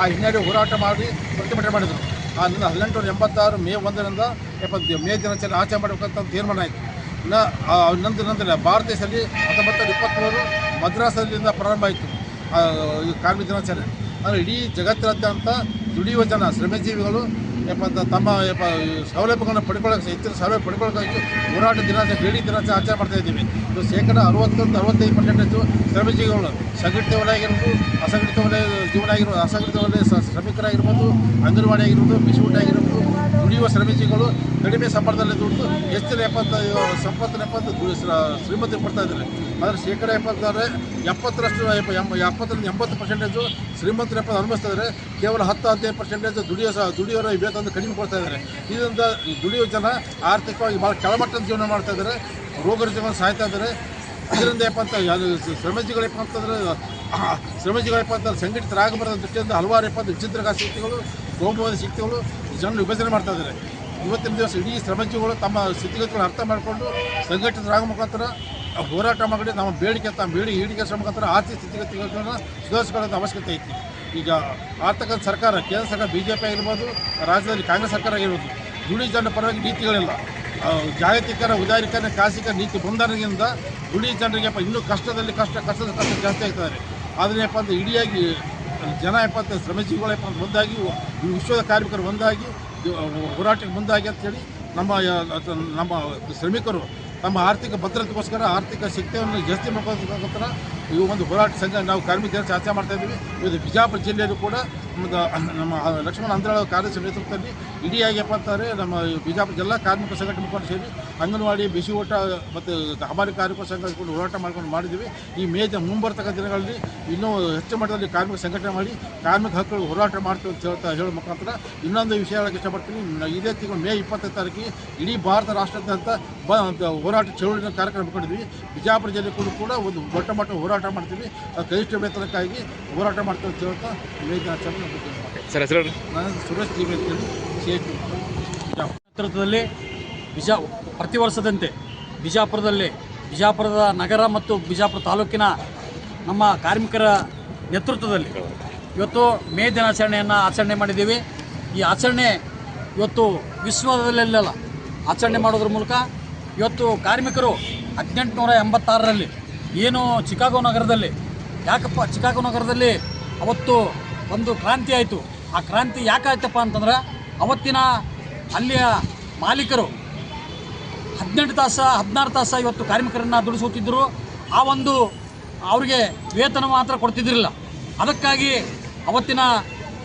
ಆ ಹಿನ್ನೆಲೆ ಹೋರಾಟ ಮಾಡಿ ಪ್ರತಿಭಟನೆ ಮಾಡಿದರು. ಆ ದಿನ ಹದಿನೆಂಟು ನೂರ ಎಂಬತ್ತಾರು ಮೇ ಒಂದರಿಂದ ಎಪ್ಪತ್ತು ಮೇ ದಿನಾಚರಣೆ ಆಚರಣೆ ಮಾಡಬೇಕಂತ ತೀರ್ಮಾನ ಆಯಿತು. ಇನ್ನು ನಂತರ ನಂತರ ಭಾರತ ದೇಶದಲ್ಲಿ ಹತ್ತೊಂಬತ್ತು ಇಪ್ಪತ್ತ್ಮೂರು ಮದ್ರಾಸಲ್ಲಿಂದ ಪ್ರಾರಂಭ ಆಯಿತು ಕಾರ್ಮಿಕ ದಿನಾಚರಣೆ. ಅಂದರೆ ಇಡೀ ಜಗತ್ತಿನಾದ್ಯಂತ ದುಡಿಯುವ ಜನ, ಶ್ರಮಜೀವಿಗಳು ಯಪ್ಪ ತಮ್ಮ ಸೌಲಭ್ಯಗಳನ್ನು ಪಡ್ಕೊಳ್ಳೋಕೆ ಹೆಚ್ಚಿನ ಸೌಲಭ್ಯ ಪಡ್ಕೊಳ್ಳೋಕ್ಕಾಗಿ ಹೋರಾಟ ದಿನಾಚರಣೆ ಬೇಡಿ ದಿನಾಚರಣೆ ಆಚರಣೆ ಮಾಡ್ತಾ ಇದ್ದೀವಿ. ಇದು ಶೇಕಡ ಅರವತ್ತೊಂದು, ಅರವತ್ತೈದು ಪರ್ಸೆಂಟೇಜು ಶ್ರಮಜೀವಿಗಳು ಸಂಘಟಿತ ವಲಯ ಆಗಿರ್ಬೋದು ಅಸಂಘಟಿತ ವಲಯ ಜೀವನ ಆಗಿರ್ಬೋದು ಅಸಂಘಟಿತ ವಲಯ ಶ್ರಮಿಕರಾಗಿರ್ಬೋದು, ಅಂಗನವಾಡಿ ಆಗಿರ್ಬೋದು ಬಿಸಿಗೂಟ ಆಗಿರ್ಬೋದು ದುಡಿಯುವ ಶ್ರಮಜಿಗಳು ಕಡಿಮೆ ಸಂಬಳದಲ್ಲಿ ದುಡಿದು, ಹೆಚ್ಚಿನ ಎಪ್ಪತ್ತು ಸಂಪತ್ತಿನ ಎಪ್ಪತ್ತು ಶ್ರೀಮತಿ ಶ್ರ- ಕೊಡ್ತಾ ಇದ್ದಾರೆ. ಆದರೆ ಶೇಕಡ ಎಪ್ಪತ್ತಾದರೆ ಎಪ್ಪತ್ತರಷ್ಟು ಎಪ್ಪ ಎಂಬ, ಎಪ್ಪತ್ತರಿಂದ ಎಂಬತ್ತು ಪರ್ಸೆಂಟೇಜು ಶ್ರೀಮಂತರ ಎಪ್ಪತ್ತು ಅನುಭವಿಸ್ತಾ ಇದ್ದಾರೆ. ಕೇವಲ ಹತ್ತು, ಹದಿನೈದು ಪರ್ಸೆಂಟೇಜ್ ದುಡಿಯೋ ಸಹ ದುಡಿಯೋರ ವೇತನ ಕಡಿಮೆ ಕೊಡ್ತಾ ಇದ್ದಾರೆ. ಇದರಿಂದ ದುಡಿಯೋ ಜನ ಆರ್ಥಿಕವಾಗಿ ಭಾಳ ಕೆಳಮಟ್ಟದ ಜೀವನ ಮಾಡ್ತಾ ಇದ್ದಾರೆ. ರೋಗ ಜೀವನ ಸಾಯ್ತಾ ಇದ್ದಾರೆ. ಇದರಿಂದ ಏನಪ್ಪ ಅಂತ ಶ್ರಮಜೀವಿಗಳಪ್ಪ ಅಂತಂದ್ರೆ ಶ್ರಮಜೀವಿಗಳಪ್ಪ ಅಂತಂದ್ರೆ ಸಂಘಟಿತರಾಗಬಾರದ ದೃಷ್ಟಿಯಿಂದ ಹಲವಾರು ಏಪ್ಪ ಅಂದ್ರೆ ವಿಚಿತ್ರ ಶಕ್ತಿಗಳು, ಕೋಮುವಾದ ಶಕ್ತಿಗಳು ಜನರು ವಿಭಜನೆ ಮಾಡ್ತಾ ಇದ್ದಾರೆ. ಇವತ್ತಿನ ದಿವಸ ಇಡೀ ಶ್ರಮಜೀವಿಗಳು ತಮ್ಮ ಸ್ಥಿತಿಗತಿಗಳನ್ನು ಅರ್ಥ ಮಾಡಿಕೊಂಡು ಸಂಘಟಿತರಾಗ ಮುಖಾಂತರ ಹೋರಾಟ ಮಾಡಿ ನಮ್ಮ ಬೇಡಿಕೆ ಅಂತ ಬೇಡಿ, ಈಡಿಗೆ ಮುಖಾಂತರ ಆರ್ಥಿಕ ಸ್ಥಿತಿಗತಿಗಳನ್ನು ಸುಧಾರಿಸಿಕೊಳ್ಳೋದ ಅವಶ್ಯಕತೆ ಐತಿ. ಈಗ ಆರ್ತಕ್ಕಂಥ ಸರ್ಕಾರ, ಕೇಂದ್ರ ಸರ್ಕಾರ ಬಿ ಜೆ ಪಿ ಆಗಿರ್ಬೋದು, ರಾಜ್ಯದಲ್ಲಿ ಕಾಂಗ್ರೆಸ್ ಸರ್ಕಾರ ಆಗಿರ್ಬೋದು ದುಡಿ ಜನರ ಪರವಾಗಿ ನೀತಿಗಳಿಲ್ಲ. ಜಾಗತಿಕರ, ಉದಾರೀಕರಣ ಖಾಸಗಿ ನೀತಿ ಬಂದರಿಗಿಂದ ದುಡಿ ಜನರಿಗೆ ಇನ್ನೂ ಕಷ್ಟದಲ್ಲಿ ಕಷ್ಟ, ಕಷ್ಟದ ಕಷ್ಟ ಜಾಸ್ತಿ ಆಗ್ತಾರೆ ಆದರೆ ಏನಪ್ಪ ಅಂದ್ರೆ ಇಡಿಯಾಗಿ ಜನ ಏನಪ್ಪ ಅಂತ ಶ್ರಮಜೀವಿಗಳಪ್ಪ ಒಂದಾಗಿ ವಿಶ್ವದ ಕಾರ್ಮಿಕರು ಒಂದಾಗಿ ಹೋರಾಟಕ್ಕೆ ಮುಂದಾಗಿ ಅಂತೇಳಿ ನಮ್ಮ ನಮ್ಮ ಶ್ರಮಿಕರು ತಮ್ಮ ಆರ್ಥಿಕ ಭದ್ರತೆಗೋಸ್ಕರ ಆರ್ಥಿಕ ಶಕ್ತಿಯನ್ನು ಜಾಸ್ತಿ ಮಾಡ್ಕೋಸ್ಕರ ಈ ಒಂದು ಹೋರಾಟ ಸಂಘ ನಾವು ಕಾರ್ಮಿಕರ ಚರ್ಚೆ ಮಾಡ್ತಾ ಇದ್ದೀವಿ. ಇವತ್ತು ಬಿಜಾಪುರ ಜಿಲ್ಲೆಯಲ್ಲೂ ಕೂಡ ನಮ್ಮ ಲಕ್ಷ್ಮಣ ಅಂದ್ರಾಳ ಕಾರ್ಯದರ್ಶಿ ನೇತೃತ್ವದಲ್ಲಿ ಇಡೀ ಆಗ್ಯಪ್ಪ ಅಂತಾರೆ ನಮ್ಮ ಬಿಜಾಪುರ ಜಿಲ್ಲಾ ಕಾರ್ಮಿಕ ಸಂಘಟನೆ ಮುಖಂಡ ಸೇರಿ ಅಂಗನವಾಡಿ, ಬಿಸಿ ಊಟ ಮತ್ತು ಹಮಾರಿ ಕಾರ್ಮಿಕ ಸಂಘ ಹೋರಾಟ ಮಾಡ್ಕೊಂಡು ಮಾಡಿದ್ದೀವಿ. ಈ ಮೇಜ ಮುಂಬರ್ತಕ್ಕ ದಿನಗಳಲ್ಲಿ ಇನ್ನೂ ಹೆಚ್ಚು ಮಟ್ಟದಲ್ಲಿ ಕಾರ್ಮಿಕ ಸಂಘಟನೆ ಮಾಡಿ ಕಾರ್ಮಿಕ ಹಕ್ಕುಗಳು ಹೋರಾಟ ಮಾಡ್ತೀವಿ ಅಂತ ಹೇಳ್ತಾ, ಹೇಳೋ ಮುಖಾಂತರ ಇನ್ನೊಂದು ವಿಷಯ ಹೇಳಕ್ಕೆ ಇಷ್ಟಪಡ್ತೀನಿ. ಇದೇ ತಿಂಗಳು ಮೇ ಇಪ್ಪತ್ತೈದು ತಾರೀಕಿಗೆ ಇಡೀ ಭಾರತ ರಾಷ್ಟ್ರದಂತ ಬ ಹೋರಾಟ ಚಳುವಳಿನ ಕಾರ್ಯಕ್ರಮ ಹಮ್ಮಿಕೊಂಡಿದ್ವಿ ಬಿಜಾಪುರ ಜಿಲ್ಲೆ ಕೂಡ ಒಂದು ದೊಡ್ಡ ಮಟ್ಟ ಹೋರಾಟ ಮಾಡ್ತೀವಿ. ಅದು ಕನಿಷ್ಠ ವೇತನಕ್ಕಾಗಿ ಹೋರಾಟ ಮಾಡ್ತೀವಿ ಅಂತ ಹೇಳ್ತಾ ಆಚರಣೆ ಮಾಡ್ತೀವಿ. ಸರ್ ಹೆಸರು ನಾನು ಸುರೇಶ್ ಸಿ ನೇತೃತ್ವದಲ್ಲಿ ಬಿಜಾ ಪ್ರತಿ ವರ್ಷದಂತೆ ಬಿಜಾಪುರದಲ್ಲಿ ಬಿಜಾಪುರದ ನಗರ ಮತ್ತು ಬಿಜಾಪುರ ತಾಲೂಕಿನ ನಮ್ಮ ಕಾರ್ಮಿಕರ ನೇತೃತ್ವದಲ್ಲಿ ಇವತ್ತು ಮೇ ದಿನಾಚರಣೆಯನ್ನು ಆಚರಣೆ ಮಾಡಿದ್ದೀವಿ. ಈ ಆಚರಣೆ ಇವತ್ತು ವಿಶ್ವದಲ್ಲೆಲ್ಲ ಆಚರಣೆ ಮಾಡೋದ್ರ ಮೂಲಕ ಇವತ್ತು ಕಾರ್ಮಿಕರು ಹದಿನೆಂಟುನೂರ ಎಂಬತ್ತಾರರಲ್ಲಿ ಏನು ಚಿಕಾಗೋ ನಗರದಲ್ಲಿ. ಯಾಕಪ್ಪ ಚಿಕಾಗೋ ನಗರದಲ್ಲಿ ಅವತ್ತು ಒಂದು ಕ್ರಾಂತಿ ಆಯಿತು. ಆ ಕ್ರಾಂತಿ ಯಾಕಾಯ್ತಪ್ಪ ಅಂತಂದ್ರೆ ಅವತ್ತಿನ ಅಲ್ಲಿಯ ಮಾಲೀಕರು ಹದಿನೆಂಟು ತಾಸ, ಹದಿನಾರು ತಾಸ ಇವತ್ತು ಕಾರ್ಮಿಕರನ್ನು ದುಡಿಸುತ್ತಿದ್ದರು ಆ ಒಂದು ಅವರಿಗೆ ವೇತನ ಮಾತ್ರ ಕೊಡ್ತಿದ್ದಿರಲಿಲ್ಲ ಅದಕ್ಕಾಗಿ ಅವತ್ತಿನ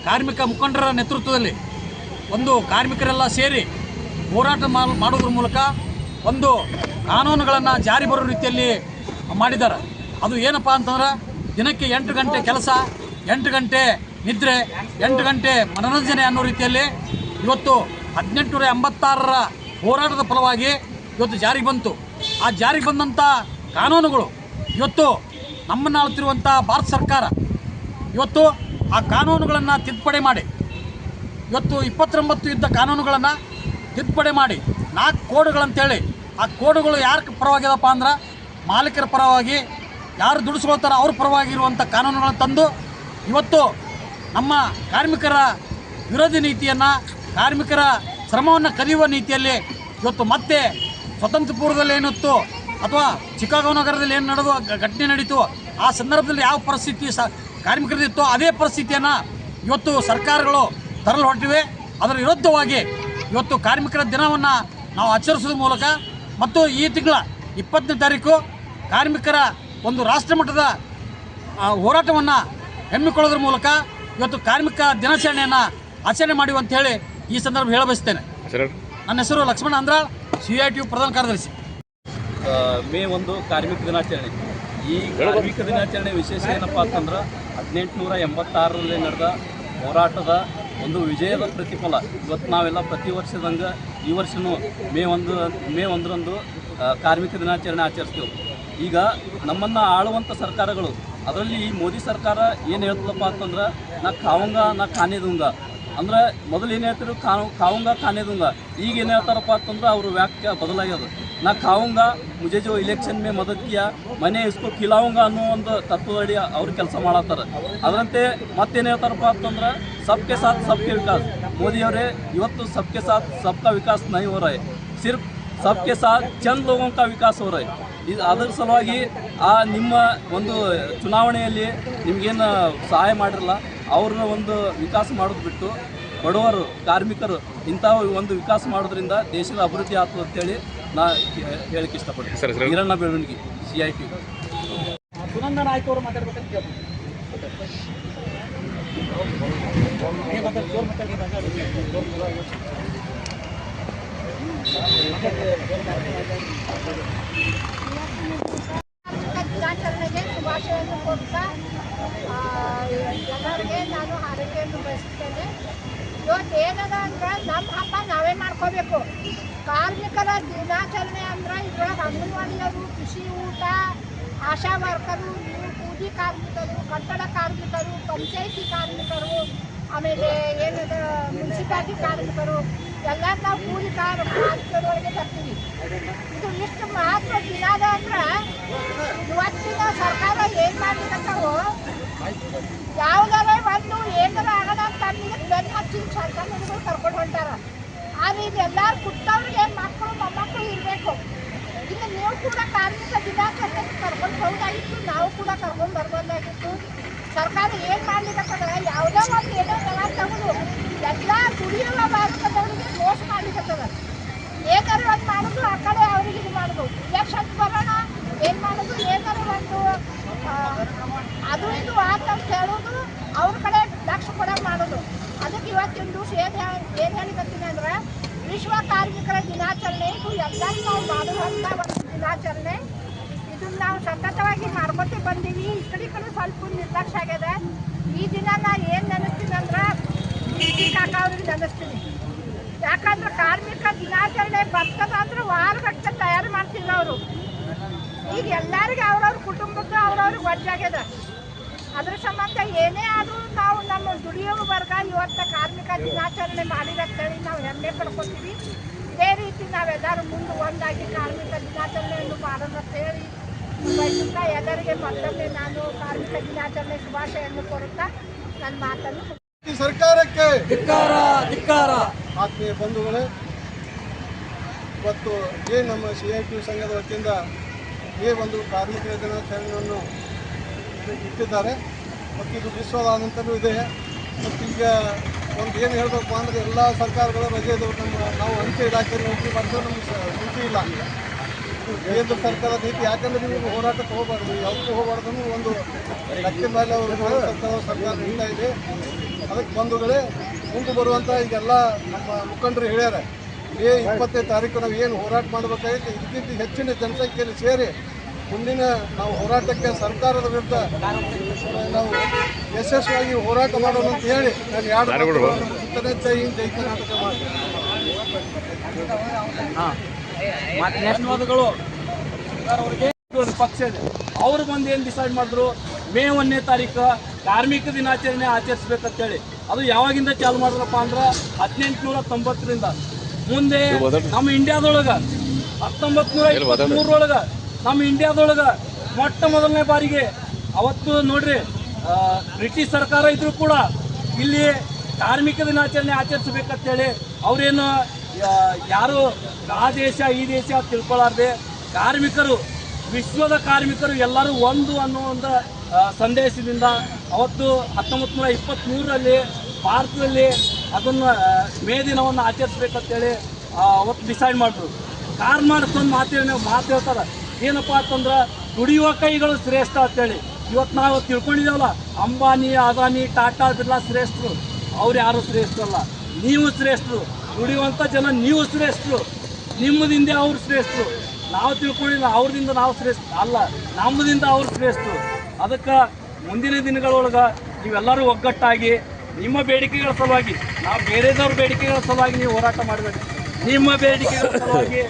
ಕಾರ್ಮಿಕ ಮುಖಂಡರ ನೇತೃತ್ವದಲ್ಲಿ ಒಂದು ಕಾರ್ಮಿಕರೆಲ್ಲ ಸೇರಿ ಹೋರಾಟ ಮಾಡ್- ಮಾಡೋದ್ರ ಮೂಲಕ ಒಂದು ಕಾನೂನುಗಳನ್ನು ಜಾರಿ ಬರೋ ರೀತಿಯಲ್ಲಿ ಮಾಡಿದ್ದಾರೆ. ಅದು ಏನಪ್ಪ ಅಂತಂದ್ರೆ ದಿನಕ್ಕೆ ಎಂಟು ಗಂಟೆ ಕೆಲಸ, ಎಂಟು ಗಂಟೆ ನಿದ್ರೆ, ಎಂಟು ಗಂಟೆ ಮನೋರಂಜನೆ ಅನ್ನೋ ರೀತಿಯಲ್ಲಿ ಇವತ್ತು ಹದಿನೆಂಟುನೂರ ಎಂಬತ್ತಾರರ ಹೋರಾಟದ ಫಲವಾಗಿ ಇವತ್ತು ಜಾರಿಗೆ ಬಂತು. ಆ ಜಾರಿಗೆ ಬಂದಂಥ ಕಾನೂನುಗಳು ಇವತ್ತು ನಮ್ಮನ್ನು ಆಳ್ತಿರುವಂಥ ಭಾರತ ಸರ್ಕಾರ ಇವತ್ತು ಆ ಕಾನೂನುಗಳನ್ನು ತಿದ್ದುಪಡಿ ಮಾಡಿ, ಇವತ್ತು ಇಪ್ಪತ್ತೊಂಬತ್ತು ಇದ್ದ ಕಾನೂನುಗಳನ್ನು ತಿದ್ದುಪಡಿ ಮಾಡಿ ನಾಲ್ಕು ಕೋಡುಗಳಂತೇಳಿ ಆ ಕೋಡುಗಳು ಯಾರ ಪರವಾಗಿದಪ್ಪ ಅಂದ್ರೆ ಮಾಲೀಕರ ಪರವಾಗಿ ಯಾರು ದುಡಿಸ್ಕೊಳ್ತಾರೋ ಅವ್ರ ಪರವಾಗಿ ಇರುವಂಥ ಕಾನೂನುಗಳನ್ನು ತಂದು ಇವತ್ತು ನಮ್ಮ ಕಾರ್ಮಿಕರ ವಿರೋಧಿ ನೀತಿಯನ್ನು, ಕಾರ್ಮಿಕರ ಶ್ರಮವನ್ನು ಕದಿಯುವ ನೀತಿಯಲ್ಲಿ ಇವತ್ತು ಮತ್ತೆ ಸ್ವತಂತ್ರ ಪೂರ್ವದಲ್ಲಿ ಏನಿತ್ತು ಅಥವಾ ಚಿಕಾಗೋ ನಗರದಲ್ಲಿ ಏನು ನಡೆದು ಘಟನೆ ನಡೀತು, ಆ ಸಂದರ್ಭದಲ್ಲಿ ಯಾವ ಪರಿಸ್ಥಿತಿ ಸ ಕಾರ್ಮಿಕರದಿತ್ತು ಅದೇ ಪರಿಸ್ಥಿತಿಯನ್ನು ಇವತ್ತು ಸರ್ಕಾರಗಳು ತರಲು ಹೊರಟಿವೆ. ಅದರ ವಿರುದ್ಧವಾಗಿ ಇವತ್ತು ಕಾರ್ಮಿಕರ ದಿನವನ್ನು ನಾವು ಆಚರಿಸೋದ್ರ ಮೂಲಕ ಮತ್ತು ಈ ತಿಂಗಳ ಇಪ್ಪತ್ತನೇ ತಾರೀಕು ಕಾರ್ಮಿಕರ ಒಂದು ರಾಷ್ಟ್ರಮಟ್ಟದ ಹೋರಾಟವನ್ನು ಹೆಮ್ಮಿಕೊಳ್ಳೋದ್ರ ಮೂಲಕ ಇವತ್ತು ಕಾರ್ಮಿಕ ದಿನಾಚರಣೆಯನ್ನು ಆಚರಣೆ ಮಾಡಿ ಅಂತ ಹೇಳಿ ಈ ಸಂದರ್ಭ ಹೇಳ ಬಯಸ್ತೇನೆ ಹೆಸರು ನನ್ನ ಹೆಸರು ಲಕ್ಷ್ಮಣ ಅಂದ್ರ ಸಿ ಐ ಟಿ ಪ್ರಧಾನ ಕಾರ್ಯದರ್ಶಿ. ಮೇ ಒಂದು ಕಾರ್ಮಿಕ ದಿನಾಚರಣೆ. ಈ ಕಾರ್ಮಿಕ ದಿನಾಚರಣೆ ವಿಶೇಷ ಏನಪ್ಪ ಅಂತಂದ್ರೆ ಹದಿನೆಂಟುನೂರ ಎಂಬತ್ತಾರರಲ್ಲಿ ನಡೆದ ಹೋರಾಟದ ಒಂದು ವಿಜಯದ ಪ್ರತಿಫಲ. ಇವತ್ತು ನಾವೆಲ್ಲ ಪ್ರತಿ ವರ್ಷದಂಗೆ ಈ ವರ್ಷವೂ ಮೇ ಒಂದು ಮೇ ಒಂದರಂದು ಕಾರ್ಮಿಕ ದಿನಾಚರಣೆ ಆಚರಿಸ್ತೀವಿ. ಈಗ ನಮ್ಮನ್ನು ಆಳುವಂಥ ಸರ್ಕಾರಗಳು, ಅದರಲ್ಲಿ ಈ ಮೋದಿ ಸರ್ಕಾರ ಏನು ಹೇಳ್ತದಪ್ಪ ಅಂತಂದ್ರೆ, ನಾ ಕಾವಂಗ ನಾ ಖಾನೆದುಂಗ. ಅಂದ್ರೆ ಮೊದಲು ಏನು ಹೇಳ್ತಿದ್ರು ಕಾವು ಕಾವಂಗ ಖಾನೆದುಂಗ. ಈಗ ಏನು ಹೇಳ್ತಾರಪ್ಪ ಅಂತಂದ್ರೆ, ಅವರು ವ್ಯಾಖ್ಯ ಬದಲಾಗ್ಯದ. ನಾ ಕಾವಂಗ ಮುಜೆ ಜೋ ಇಲೆಕ್ಷನ್ ಮೇ ಮದದ್ಕಿಯ ಮನೆ ಇಸ್ಕೋ ಕಿಲಾವಂಗ ಅನ್ನೋ ಒಂದು ತತ್ವದಡಿ ಅವ್ರು ಕೆಲಸ ಮಾಡತ್ತಾರ. ಅದರಂತೆ ಮತ್ತೇನು ಹೇಳ್ತಾರಪ್ಪ ಅಂತಂದ್ರೆ, ಸಬ್ಕೆ ಸಾಥ್, ಸಬ್ಕೆ ವಿಕಾಸ್. ಮೋದಿಯವರೇ ಇವತ್ತು ಸಬ್ಕೆ ಸಾಥ್, ಸಬ್ಕಾ ವಿಕಾಸ್ ನೈ ಹೋರಾಯ್. ಸಿರ್ಫ್ सबके साथ चंद लोगों का ವಿಕಾಸ್ ಇದು ಅದರ ಸಲುವಾಗಿ ಆ ನಿಮ್ಮ ಒಂದು ಚುನಾವಣೆಯಲ್ಲಿ ನಿಮಗೇನು ಸಹಾಯ ಮಾಡಿರಲ್ಲ ಅವ್ರನ್ನ ಒಂದು ವಿಕಾಸ ಮಾಡೋದು ಬಿಟ್ಟು ಬಡವರು ಕಾರ್ಮಿಕರು ಇಂಥ ಒಂದು ವಿಕಾಸ ಮಾಡೋದ್ರಿಂದ ದೇಶದ ಅಭಿವೃದ್ಧಿ ಆಗ್ತದೆ ಅಂತೇಳಿ ನಾ ಹೇಳಕ್ ಹೇಳಕ್ಕೆ ಇಷ್ಟಪಡ್ತೀನಿ. ಸರ್ ಸರಿ. ಈರಣ್ಣ ಬೆಳವಣಿಗೆ ಸಿ ಐ ಟಿ ಮಾತಾಡ್ಬೇಕಂತ ದಿನಾಚರಣೆಗೆ ಶುಭಾಶಯವನ್ನು ಕೊಡ್ತಾ ಎಲ್ಲರಿಗೆ ನಾನು ಹಾರೈಕೆಯನ್ನು ಬಯಸ್ತೇನೆ ಇವತ್ತು ಏನದ ಅಂದ್ರೆ ಕಾರ್ಮಿಕರ ದಿನಾಚರಣೆ ಅಂದ್ರೆ ಇದ್ರೊಳಗೆ ಅಂಗನವಾಡಿಯವರು, ಕೃಷಿ ಊಟ, ಆಶಾ ವರ್ಕರು ನೀವು ಕೂಲಿ ಕಾರ್ಮಿಕರು, ಕಟ್ಟಡ ಕಾರ್ಮಿಕರು, ಪಂಚಾಯಿತಿ ಕಾರ್ಮಿಕರು, ಆಮೇಲೆ ಏನದ, ಮುನ್ಸಿಪಾಲಿಟಿ ಕಾರ್ಮಿಕರು ಎಲ್ಲ ನಾವು ಕೂಲಿ ಕಾರ ಕಾರ್ಮಿಕರೊಳಗೆ ಬರ್ತೀವಿ ಇದು ಇಷ್ಟು ಮಹತ್ವ ದಿನಾದ ಅಂದ್ರೆ, ಇವತ್ತಿನ ಸರ್ಕಾರ ಏನು ಮಾಡ್ಲಿಕ್ಕತ್ತಾವೋ ಯಾವುದಾರ ಒಂದು ಏನಾರ ಆಗದ ಅಂತ ಅನ್ನಿಗೆ ಬೆನ್ನು ಹಚ್ಚಿ ಸರ್ಕಾರಗಳು ಕರ್ಕೊಂಡು ಹೊಂಟಾರ. ಆದ್ರೆ ಇದು ಎಲ್ಲಾರು ಕುಟ್ಟವ್ರಿಗೆ ಮಕ್ಕಳು, ಮೊಮ್ಮಕ್ಕಳು ಇರಬೇಕು. ಇನ್ನು ನೀವು ಕೂಡ ಕಾರ್ಮಿಕ ದಿನಾಚರಣೆಗೆ ಕರ್ಕೊಂಡು ಹೋದಾಗಿತ್ತು, ನಾವು ಕೂಡ ಕರ್ಕೊಂಡು ಬರ್ಬೋದಾಗಿತ್ತು. ಸರ್ಕಾರ ಏನು ಮಾಡ್ಲಿಕ್ಕತ್ತದ ಯಾವುದೋ ಒಂದು ಏನೋ ತಗೊಂಡು ದುಡಿಯುವ ಭಾರತದವರಿಗೆ ಮೋಸ ಮಾಡ್ಲಿಕ್ಕತ್ತದ ಏನಾರು ಒಂದು ಮಾಡೋದು ಆ ಕಡೆ ಅವ್ರಿಗೆ ಇದು ಮಾಡೋದು ಇಲೆಕ್ಷನ್ ಬರೋಣ, ಏನು ಮಾಡೋದು ಏನಾರು ಒಂದು ಅದು ಇದು ಆತಂತ ಹೇಳೋದು, ಅವ್ರ ಕಡೆ ಲಕ್ಷ ಕೊಡೋದು ಮಾಡೋದು. ಅದಕ್ಕೆ ಇವತ್ತಿನ ದಿವಸ ಏನು ಏನು ಹೇಳಿಕತ್ತೀನಿ ಅಂದ್ರೆ, ವಿಶ್ವ ಕಾರ್ಮಿಕರ ದಿನಾಚರಣೆ, ಇದು ಎಲ್ಲರೂ ನಾವು ಮಾಡುವಂಥ ಒಂದು ದಿನಾಚರಣೆ. ಇದನ್ನ ನಾವು ಸತತವಾಗಿ ಮಾಡ್ಕೊತ ಬಂದೀವಿ. ಈ ಕಡೆ ಸ್ವಲ್ಪ ನಿರ್ಲಕ್ಷ್ಯ ಆಗ್ಯದ ಈ ದಿನ ನಾ ಏನು ನೆನೆಸ್ತೀನಿ ಅಂದ್ರೆ ಬಿ ಕಾಕ ಅವ್ರಿಗೆ ಯಾಕಂದ್ರೆ ಕಾರ್ಮಿಕ ದಿನಾಚರಣೆ ಅಂದ್ರೆ ವಾರಗಟ್ಟಲೆ ತಯಾರು ಮಾಡ್ತಿಲ್ಲ ಅವರು. ಈಗ ಎಲ್ಲರಿಗೂ ಅವ್ರವ್ರ ಕುಟುಂಬಕ್ಕೆ ಅವ್ರವ್ರಿಗೆ ಒಜ್ಜಾಗ್ಯದ. ಅದ್ರ ಸಂಬಂಧ ಏನೇ ಆದರೂ ನಾವು ನಮ್ಮ ದುಡಿಯೋ ವರ್ಗ ಇವತ್ತು ಕಾರ್ಮಿಕ ದಿನಾಚರಣೆ ಮಾಡಿರತ್ತೇಳಿ ನಾವು ಹೆಮ್ಮೆ ಪಡ್ಕೊತೀವಿ. ಇದೇ ರೀತಿ ನಾವೆಲ್ಲರೂ ಮುಂದೆ ಒಂದಾಗಿ ಕಾರ್ಮಿಕ ದಿನಾಚರಣೆಯನ್ನು ಮಾಡೋಣ ಹೇಳಿ ಬಯಸುತ್ತಾ ಎಲ್ಲರಿಗೆ ಮತ್ತೊಮ್ಮೆ ನಾನು ಕಾರ್ಮಿಕ ದಿನಾಚರಣೆ ಶುಭಾಶಯನ್ನು ಕೊಡುತ್ತಾ ನನ್ನ ಮಾತನ್ನು ಸರ್ಕಾರಕ್ಕೆ ಧಿಕ್ಕಾರ ಧಿಕ್ಕಾರ. ಆತ್ಮೀಯ ಬಂಧುಗಳೇ ಇವತ್ತು ಏನು ನಮ್ಮ ಸಿ ಐ ಟಿ ಸಂಘದ ವತಿಯಿಂದ ಈ ಒಂದು ಕಾರ್ಮಿಕ ದಿನಾಚರಣೆಯನ್ನು ಇಟ್ಟಿದ್ದಾರೆ. ಮತ್ತು ಇದು ವಿಶ್ವದಾದ್ಯಂತಲೂ ಇದೆ. ಮತ್ತು ಈಗ ಒಂದು ಏನು ಹೇಳಬೇಕು ಅಂದರೆ ಎಲ್ಲ ಸರ್ಕಾರಗಳು ರಜೆ ನಮ್ಮ ನಾವು ಅಂಚೆ ಇಲಾಖೆಯಲ್ಲಿ ನೌಕರಿ ಮಾಡಿದ್ರೆ ನಮ್ಗೆ ಸುದ್ದಿ ಇಲ್ಲ. ಕೇಂದ್ರ ಸರ್ಕಾರದ ನೀತಿ ಯಾಕಂದರೆ ನೀವು ಹೋರಾಟಕ್ಕೆ ಹೋಗಬಾರ್ದು ಯಾವುದಕ್ಕೂ ಹೋಗಬಾರ್ದು ಒಂದು ಲಕ್ಷ ಮೇಲೆ ಅವರು ಸರ್ಕಾರ ಸರ್ಕಾರ ನೀಡ್ತಾ ಇದೆ. ಅದಕ್ಕೆ ಬಂಧುಗಳೇ ಮುಂದೆ ಬರುವಂಥ ಈಗೆಲ್ಲ ನಮ್ಮ ಮುಖಂಡರು ಹೇಳ್ಯಾರ ಮೇ ಇಪ್ಪತ್ತೈದು ತಾರೀಕು ನಾವು ಏನು ಹೋರಾಟ ಮಾಡಬೇಕಾಗಿತ್ತು ಇದಕ್ಕಿಂತ ಹೆಚ್ಚಿನ ಜನಸಂಖ್ಯೆಯಲ್ಲಿ ಸೇರಿ ಮುಂದಿನ ನಾವು ಹೋರಾಟಕ್ಕೆ ಸರ್ಕಾರದ ವಿರುದ್ಧ ನಾವು ಯಶಸ್ವಿಯಾಗಿ ಹೋರಾಟ ಮಾಡೋಣ ಅಂತ ಹೇಳಿ ನಾನು ಎರಡು ಜೈ ಹಿಂದ್ ಜೈ ಕರ್ನಾಟಕ ಮಾಡಿ ಧನ್ಯವಾದಗಳು ಪಕ್ಷ ಇದೆ. ಅವ್ರಿಗೆ ಬಂದು ಏನು ಡಿಸೈಡ್ ಮಾಡಿದ್ರು? ಮೇ ಒಂದನೇ ತಾರೀಕು ಕಾರ್ಮಿಕ ದಿನಾಚರಣೆ ಆಚರಿಸ್ಬೇಕಂತೇಳಿ. ಅದು ಯಾವಾಗಿಂದ ಚಾಲು ಮಾಡಿದ್ರಪ್ಪ ಅಂದ್ರೆ ಹದಿನೆಂಟುನೂರ ತೊಂಬತ್ತರಿಂದ ಮುಂದೆ ನಮ್ಮ ಇಂಡಿಯಾದೊಳಗೆ ಹತ್ತೊಂಬತ್ತು ನೂರ ಇಪ್ಪತ್ತ್ಮೂರರೊಳಗ ನಮ್ಮ ಇಂಡಿಯಾದೊಳಗೆ ಮೊಟ್ಟ ಮೊದಲನೇ ಬಾರಿಗೆ ಅವತ್ತು ನೋಡ್ರಿ ಬ್ರಿಟಿಷ್ ಸರ್ಕಾರ ಇದ್ರೂ ಕೂಡ ಇಲ್ಲಿ ಕಾರ್ಮಿಕ ದಿನಾಚರಣೆ ಆಚರಿಸ್ಬೇಕಂತೇಳಿ ಅವರೇನು ಯಾರು ಆ ದೇಶ ಈ ದೇಶ ತಿಳ್ಕೊಳಾರ್ದೆ ತಿಳ್ಕೊಳ್ಳಾರ್ದೆ ಕಾರ್ಮಿಕರು ವಿಶ್ವದ ಕಾರ್ಮಿಕರು ಎಲ್ಲರೂ ಒಂದು ಅನ್ನೋ ಒಂದು ಸಂದೇಶದಿಂದ ಅವತ್ತು ಹತ್ತೊಂಬತ್ತು ನೂರ ಇಪ್ಪತ್ತ್ಮೂರರಲ್ಲಿ ಭಾರತದಲ್ಲಿ ಅದನ್ನು ಮೇ ದಿನವನ್ನು ಆಚರಿಸ್ಬೇಕಂತೇಳಿ ಅವತ್ತು ಡಿಸೈಡ್ ಮಾಡಿದ್ರು ಕಾರ್ ಒಂದು ಮಾತು ಮಾತು ಹೇಳ್ತಾರೆ. ಏನಪ್ಪ ಅಂತಂದ್ರೆ, ದುಡಿಯುವ ಕೈಗಳು ಶ್ರೇಷ್ಠ ಅಂತೇಳಿ. ಇವತ್ತು ನಾವು ತಿಳ್ಕೊಂಡಿದ್ದೇವಲ್ಲ, ಅಂಬಾನಿ, ಅದಾನಿ, ಟಾಟಾ, ಬಿರ್ಲಾ ಶ್ರೇಷ್ಠರು. ಅವ್ರು ಯಾರು ಶ್ರೇಷ್ಠರಲ್ಲ ನೀವು ಶ್ರೇಷ್ಠರು. ದುಡಿಯುವಂಥ ಜನ ನೀವು ಶ್ರೇಷ್ಠರು. ನಿಮ್ಮದಿಂದ ಅವ್ರು ಶ್ರೇಷ್ಠರು. ನಾವು ತಿಳ್ಕೊಂಡಿಲ್ಲ, ಅವ್ರದಿಂದ ನಾವು ಶ್ರೇಷ್ಠ ಅಲ್ಲ, ನಮ್ಮದಿಂದ ಅವ್ರು ಶ್ರೇಷ್ಠರು. ಅದಕ್ಕೆ ಮುಂದಿನ ದಿನಗಳೊಳಗೆ ನೀವೆಲ್ಲರೂ ಒಗ್ಗಟ್ಟಾಗಿ ನಿಮ್ಮ ಬೇಡಿಕೆಗಳ ಸಲುವಾಗಿ, ನಾವು ಬೇರೆದವ್ರ ಬೇಡಿಕೆಗಳ ಸಲುವಾಗಿ ನೀವು ಹೋರಾಟ ಮಾಡಬೇಡಿ. ನಿಮ್ಮ ಬೇಡಿಕೆಗಳ ಸಲುವಾಗಿ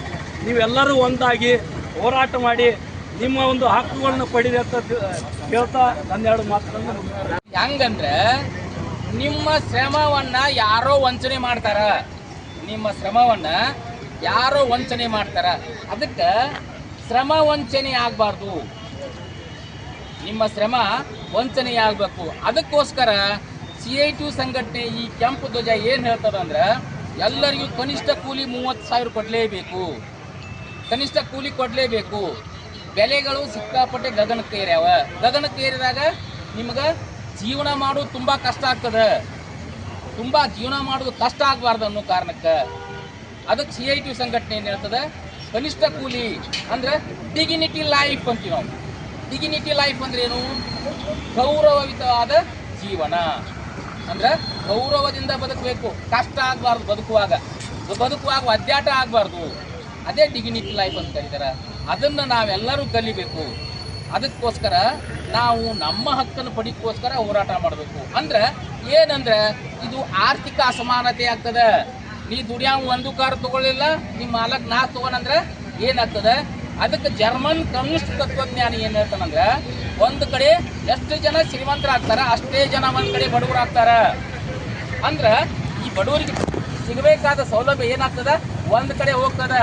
ನೀವೆಲ್ಲರೂ ಒಂದಾಗಿ ಹೋರಾಟ ಮಾಡಿ ನಿಮ್ಮ ಒಂದು ಹಕ್ಕುಗಳನ್ನು ಪಡೀರಿ ಅಂತ ಕೇಳ್ತಾ ನನ್ನ ನನ್ನೆರಡು ಮುಗಿಸ್ತೇನೆ. ಹೆಂಗಂದ್ರೆ ನಿಮ್ಮ ಶ್ರಮವನ್ನ ಯಾರೋ ವಂಚನೆ ಮಾಡ್ತಾರ. ನಿಮ್ಮ ಶ್ರಮವನ್ನ ಯಾರೋ ವಂಚನೆ ಮಾಡ್ತಾರ. ಅದಕ್ಕೆ ಶ್ರಮ ವಂಚನೆ ಆಗಬಾರ್ದು. ನಿಮ್ಮ ಶ್ರಮ ವಂಚನೆಯಾಗಬೇಕು ಅದಕ್ಕೋಸ್ಕರ ಸಿ ಐ ಟಿ ಸಂಘಟನೆ ಈ ಕೆಂಪು ಧ್ವಜ ಏನು ಹೇಳ್ತದಂದ್ರೆ ಎಲ್ಲರಿಗೂ ಕನಿಷ್ಠ ಕೂಲಿ ಮೂವತ್ತು ಸಾವಿರ ಕೊಡಲೇಬೇಕು. ಕನಿಷ್ಠ ಕೂಲಿ ಕೊಡಲೇಬೇಕು. ಬೆಲೆಗಳು ಸಿಕ್ಕಾಪಟ್ಟೆ ಗಗನಕ್ಕೆ ಗಗನಕ್ಕೇರಿದಾಗ ನಿಮ್ಗೆ ಜೀವನ ಮಾಡೋದು ತುಂಬ ಕಷ್ಟ ಆಗ್ತದೆ. ತುಂಬ ಜೀವನ ಮಾಡೋದು ಕಷ್ಟ ಆಗಬಾರ್ದು ಅನ್ನೋ ಕಾರಣಕ್ಕೆ ಅದಕ್ಕೆ ಸಿ ಐ ಟಿ ಸಂಘಟನೆ ಏನು ಹೇಳ್ತದೆ? ಕನಿಷ್ಠ ಕೂಲಿ ಅಂದ್ರೆ ಡಿಗ್ನಿಟಿ ಲೈಫ್ ಅಂತೀವಿ ನಾವು. ಡಿಗಿನಿಟಿ ಲೈಫ್ ಅಂದ್ರೆ ಏನು ಗೌರವಯುತವಾದ ಜೀವನ. ಅಂದ್ರೆ ಗೌರವದಿಂದ ಬದುಕಬೇಕು. ಕಷ್ಟ ಆಗಬಾರ್ದು ಬದುಕುವಾಗ. ಬದುಕುವಾಗ ಒದ್ದಾಟ ಆಗಬಾರ್ದು. ಅದೇ ಡಿಗ್ನಿಟಿ ಲೈಫ್ ಅಂತ ಕರೀತಾರೆ. ಅದನ್ನು ನಾವೆಲ್ಲರೂ ಕಲಿಬೇಕು. ಅದಕ್ಕೋಸ್ಕರ ನಾವು ನಮ್ಮ ಹಕ್ಕನ್ನು ಪಡಿಕೋಸ್ಕರ ಹೋರಾಟ ಮಾಡಬೇಕು. ಅಂದ್ರೆ ಏನಂದ್ರೆ ಇದು ಆರ್ಥಿಕ ಅಸಮಾನತೆ ಆಗ್ತದೆ. ನೀ ದುಡಿಯಾವ ಒಂದು ಕಾರ್ ತಗೊಳ್ಳಿಲ್ಲ ನಿಮ್ಮ ಮಾಲಕ್ ನಾ ತಗೋನಂದ್ರೆ ಏನಾಗ್ತದೆ? ಅದಕ್ಕೆ ಜರ್ಮನ್ ಕಮ್ಯುನಿಸ್ಟ್ ತತ್ವಜ್ಞಾನಿ ಏನು ಹೇಳ್ತಾನಂದ್ರೆ ಒಂದು ಕಡೆ ಎಷ್ಟು ಜನ ಶ್ರೀಮಂತರಾಗ್ತಾರ, ಅಷ್ಟೇ ಜನ ಒಂದು ಕಡೆ ಬಡವರಾಗ್ತಾರ. ಅಂದ್ರೆ, ಈ ಬಡವರಿಗೆ ಸಿಗಬೇಕಾದ ಸೌಲಭ್ಯ ಏನಾಗ್ತದ? ಒಂದು ಕಡೆ ಹೋಗ್ತದ.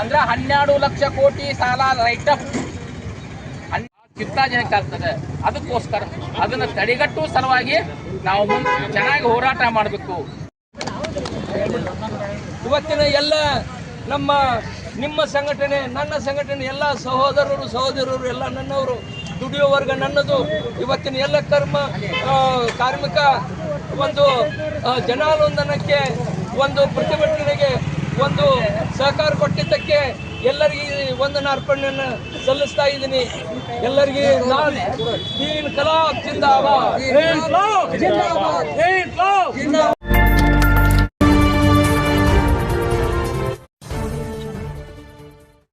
ಅಂದ್ರೆ ಹನ್ನೆರಡು ಲಕ್ಷ ಕೋಟಿ ಸಾಲ ರೈಟ್ ಅಪ್ ಕಿತ್ತಾಜನಕ್ಕೆ ಆಗ್ತದೆ ಅದಕ್ಕೋಸ್ಕರ ಅದನ್ನ ತಡೆಗಟ್ಟುವ ಸಲುವಾಗಿ ನಾವು ಚೆನ್ನಾಗಿ ಹೋರಾಟ ಮಾಡಬೇಕು. ಇವತ್ತಿನ ಎಲ್ಲ ನಮ್ಮ ನಿಮ್ಮ ಸಂಘಟನೆ ನನ್ನ ಸಂಘಟನೆ ಎಲ್ಲ ಸಹೋದರರು ಸಹೋದರರು ಎಲ್ಲ ನನ್ನವರು ದುಡಿಯೋ ವರ್ಗ ನನ್ನದು. ಇವತ್ತಿನ ಎಲ್ಲ ಕರ್ಮ ಕಾರ್ಮಿಕ ಒಂದು ಜನಾಲೋಂದನಕ್ಕೆ ಒಂದು ಪ್ರತಿಭಟನೆಗೆ ಒಂದು ಸಹಕಾರ ಕೊಟ್ಟಿದ್ದಕ್ಕೆ ಎಲ್ಲರಿಗೆ ವಂದನ ಅರ್ಪಣೆಯನ್ನು ಸಲ್ಲಿಸ್ತಾ ಇದ್ದೀನಿ. ಎಲ್ಲರಿಗೆ ನಾನು ಕಲಾ ಜಿಂದಾಬಾದ್.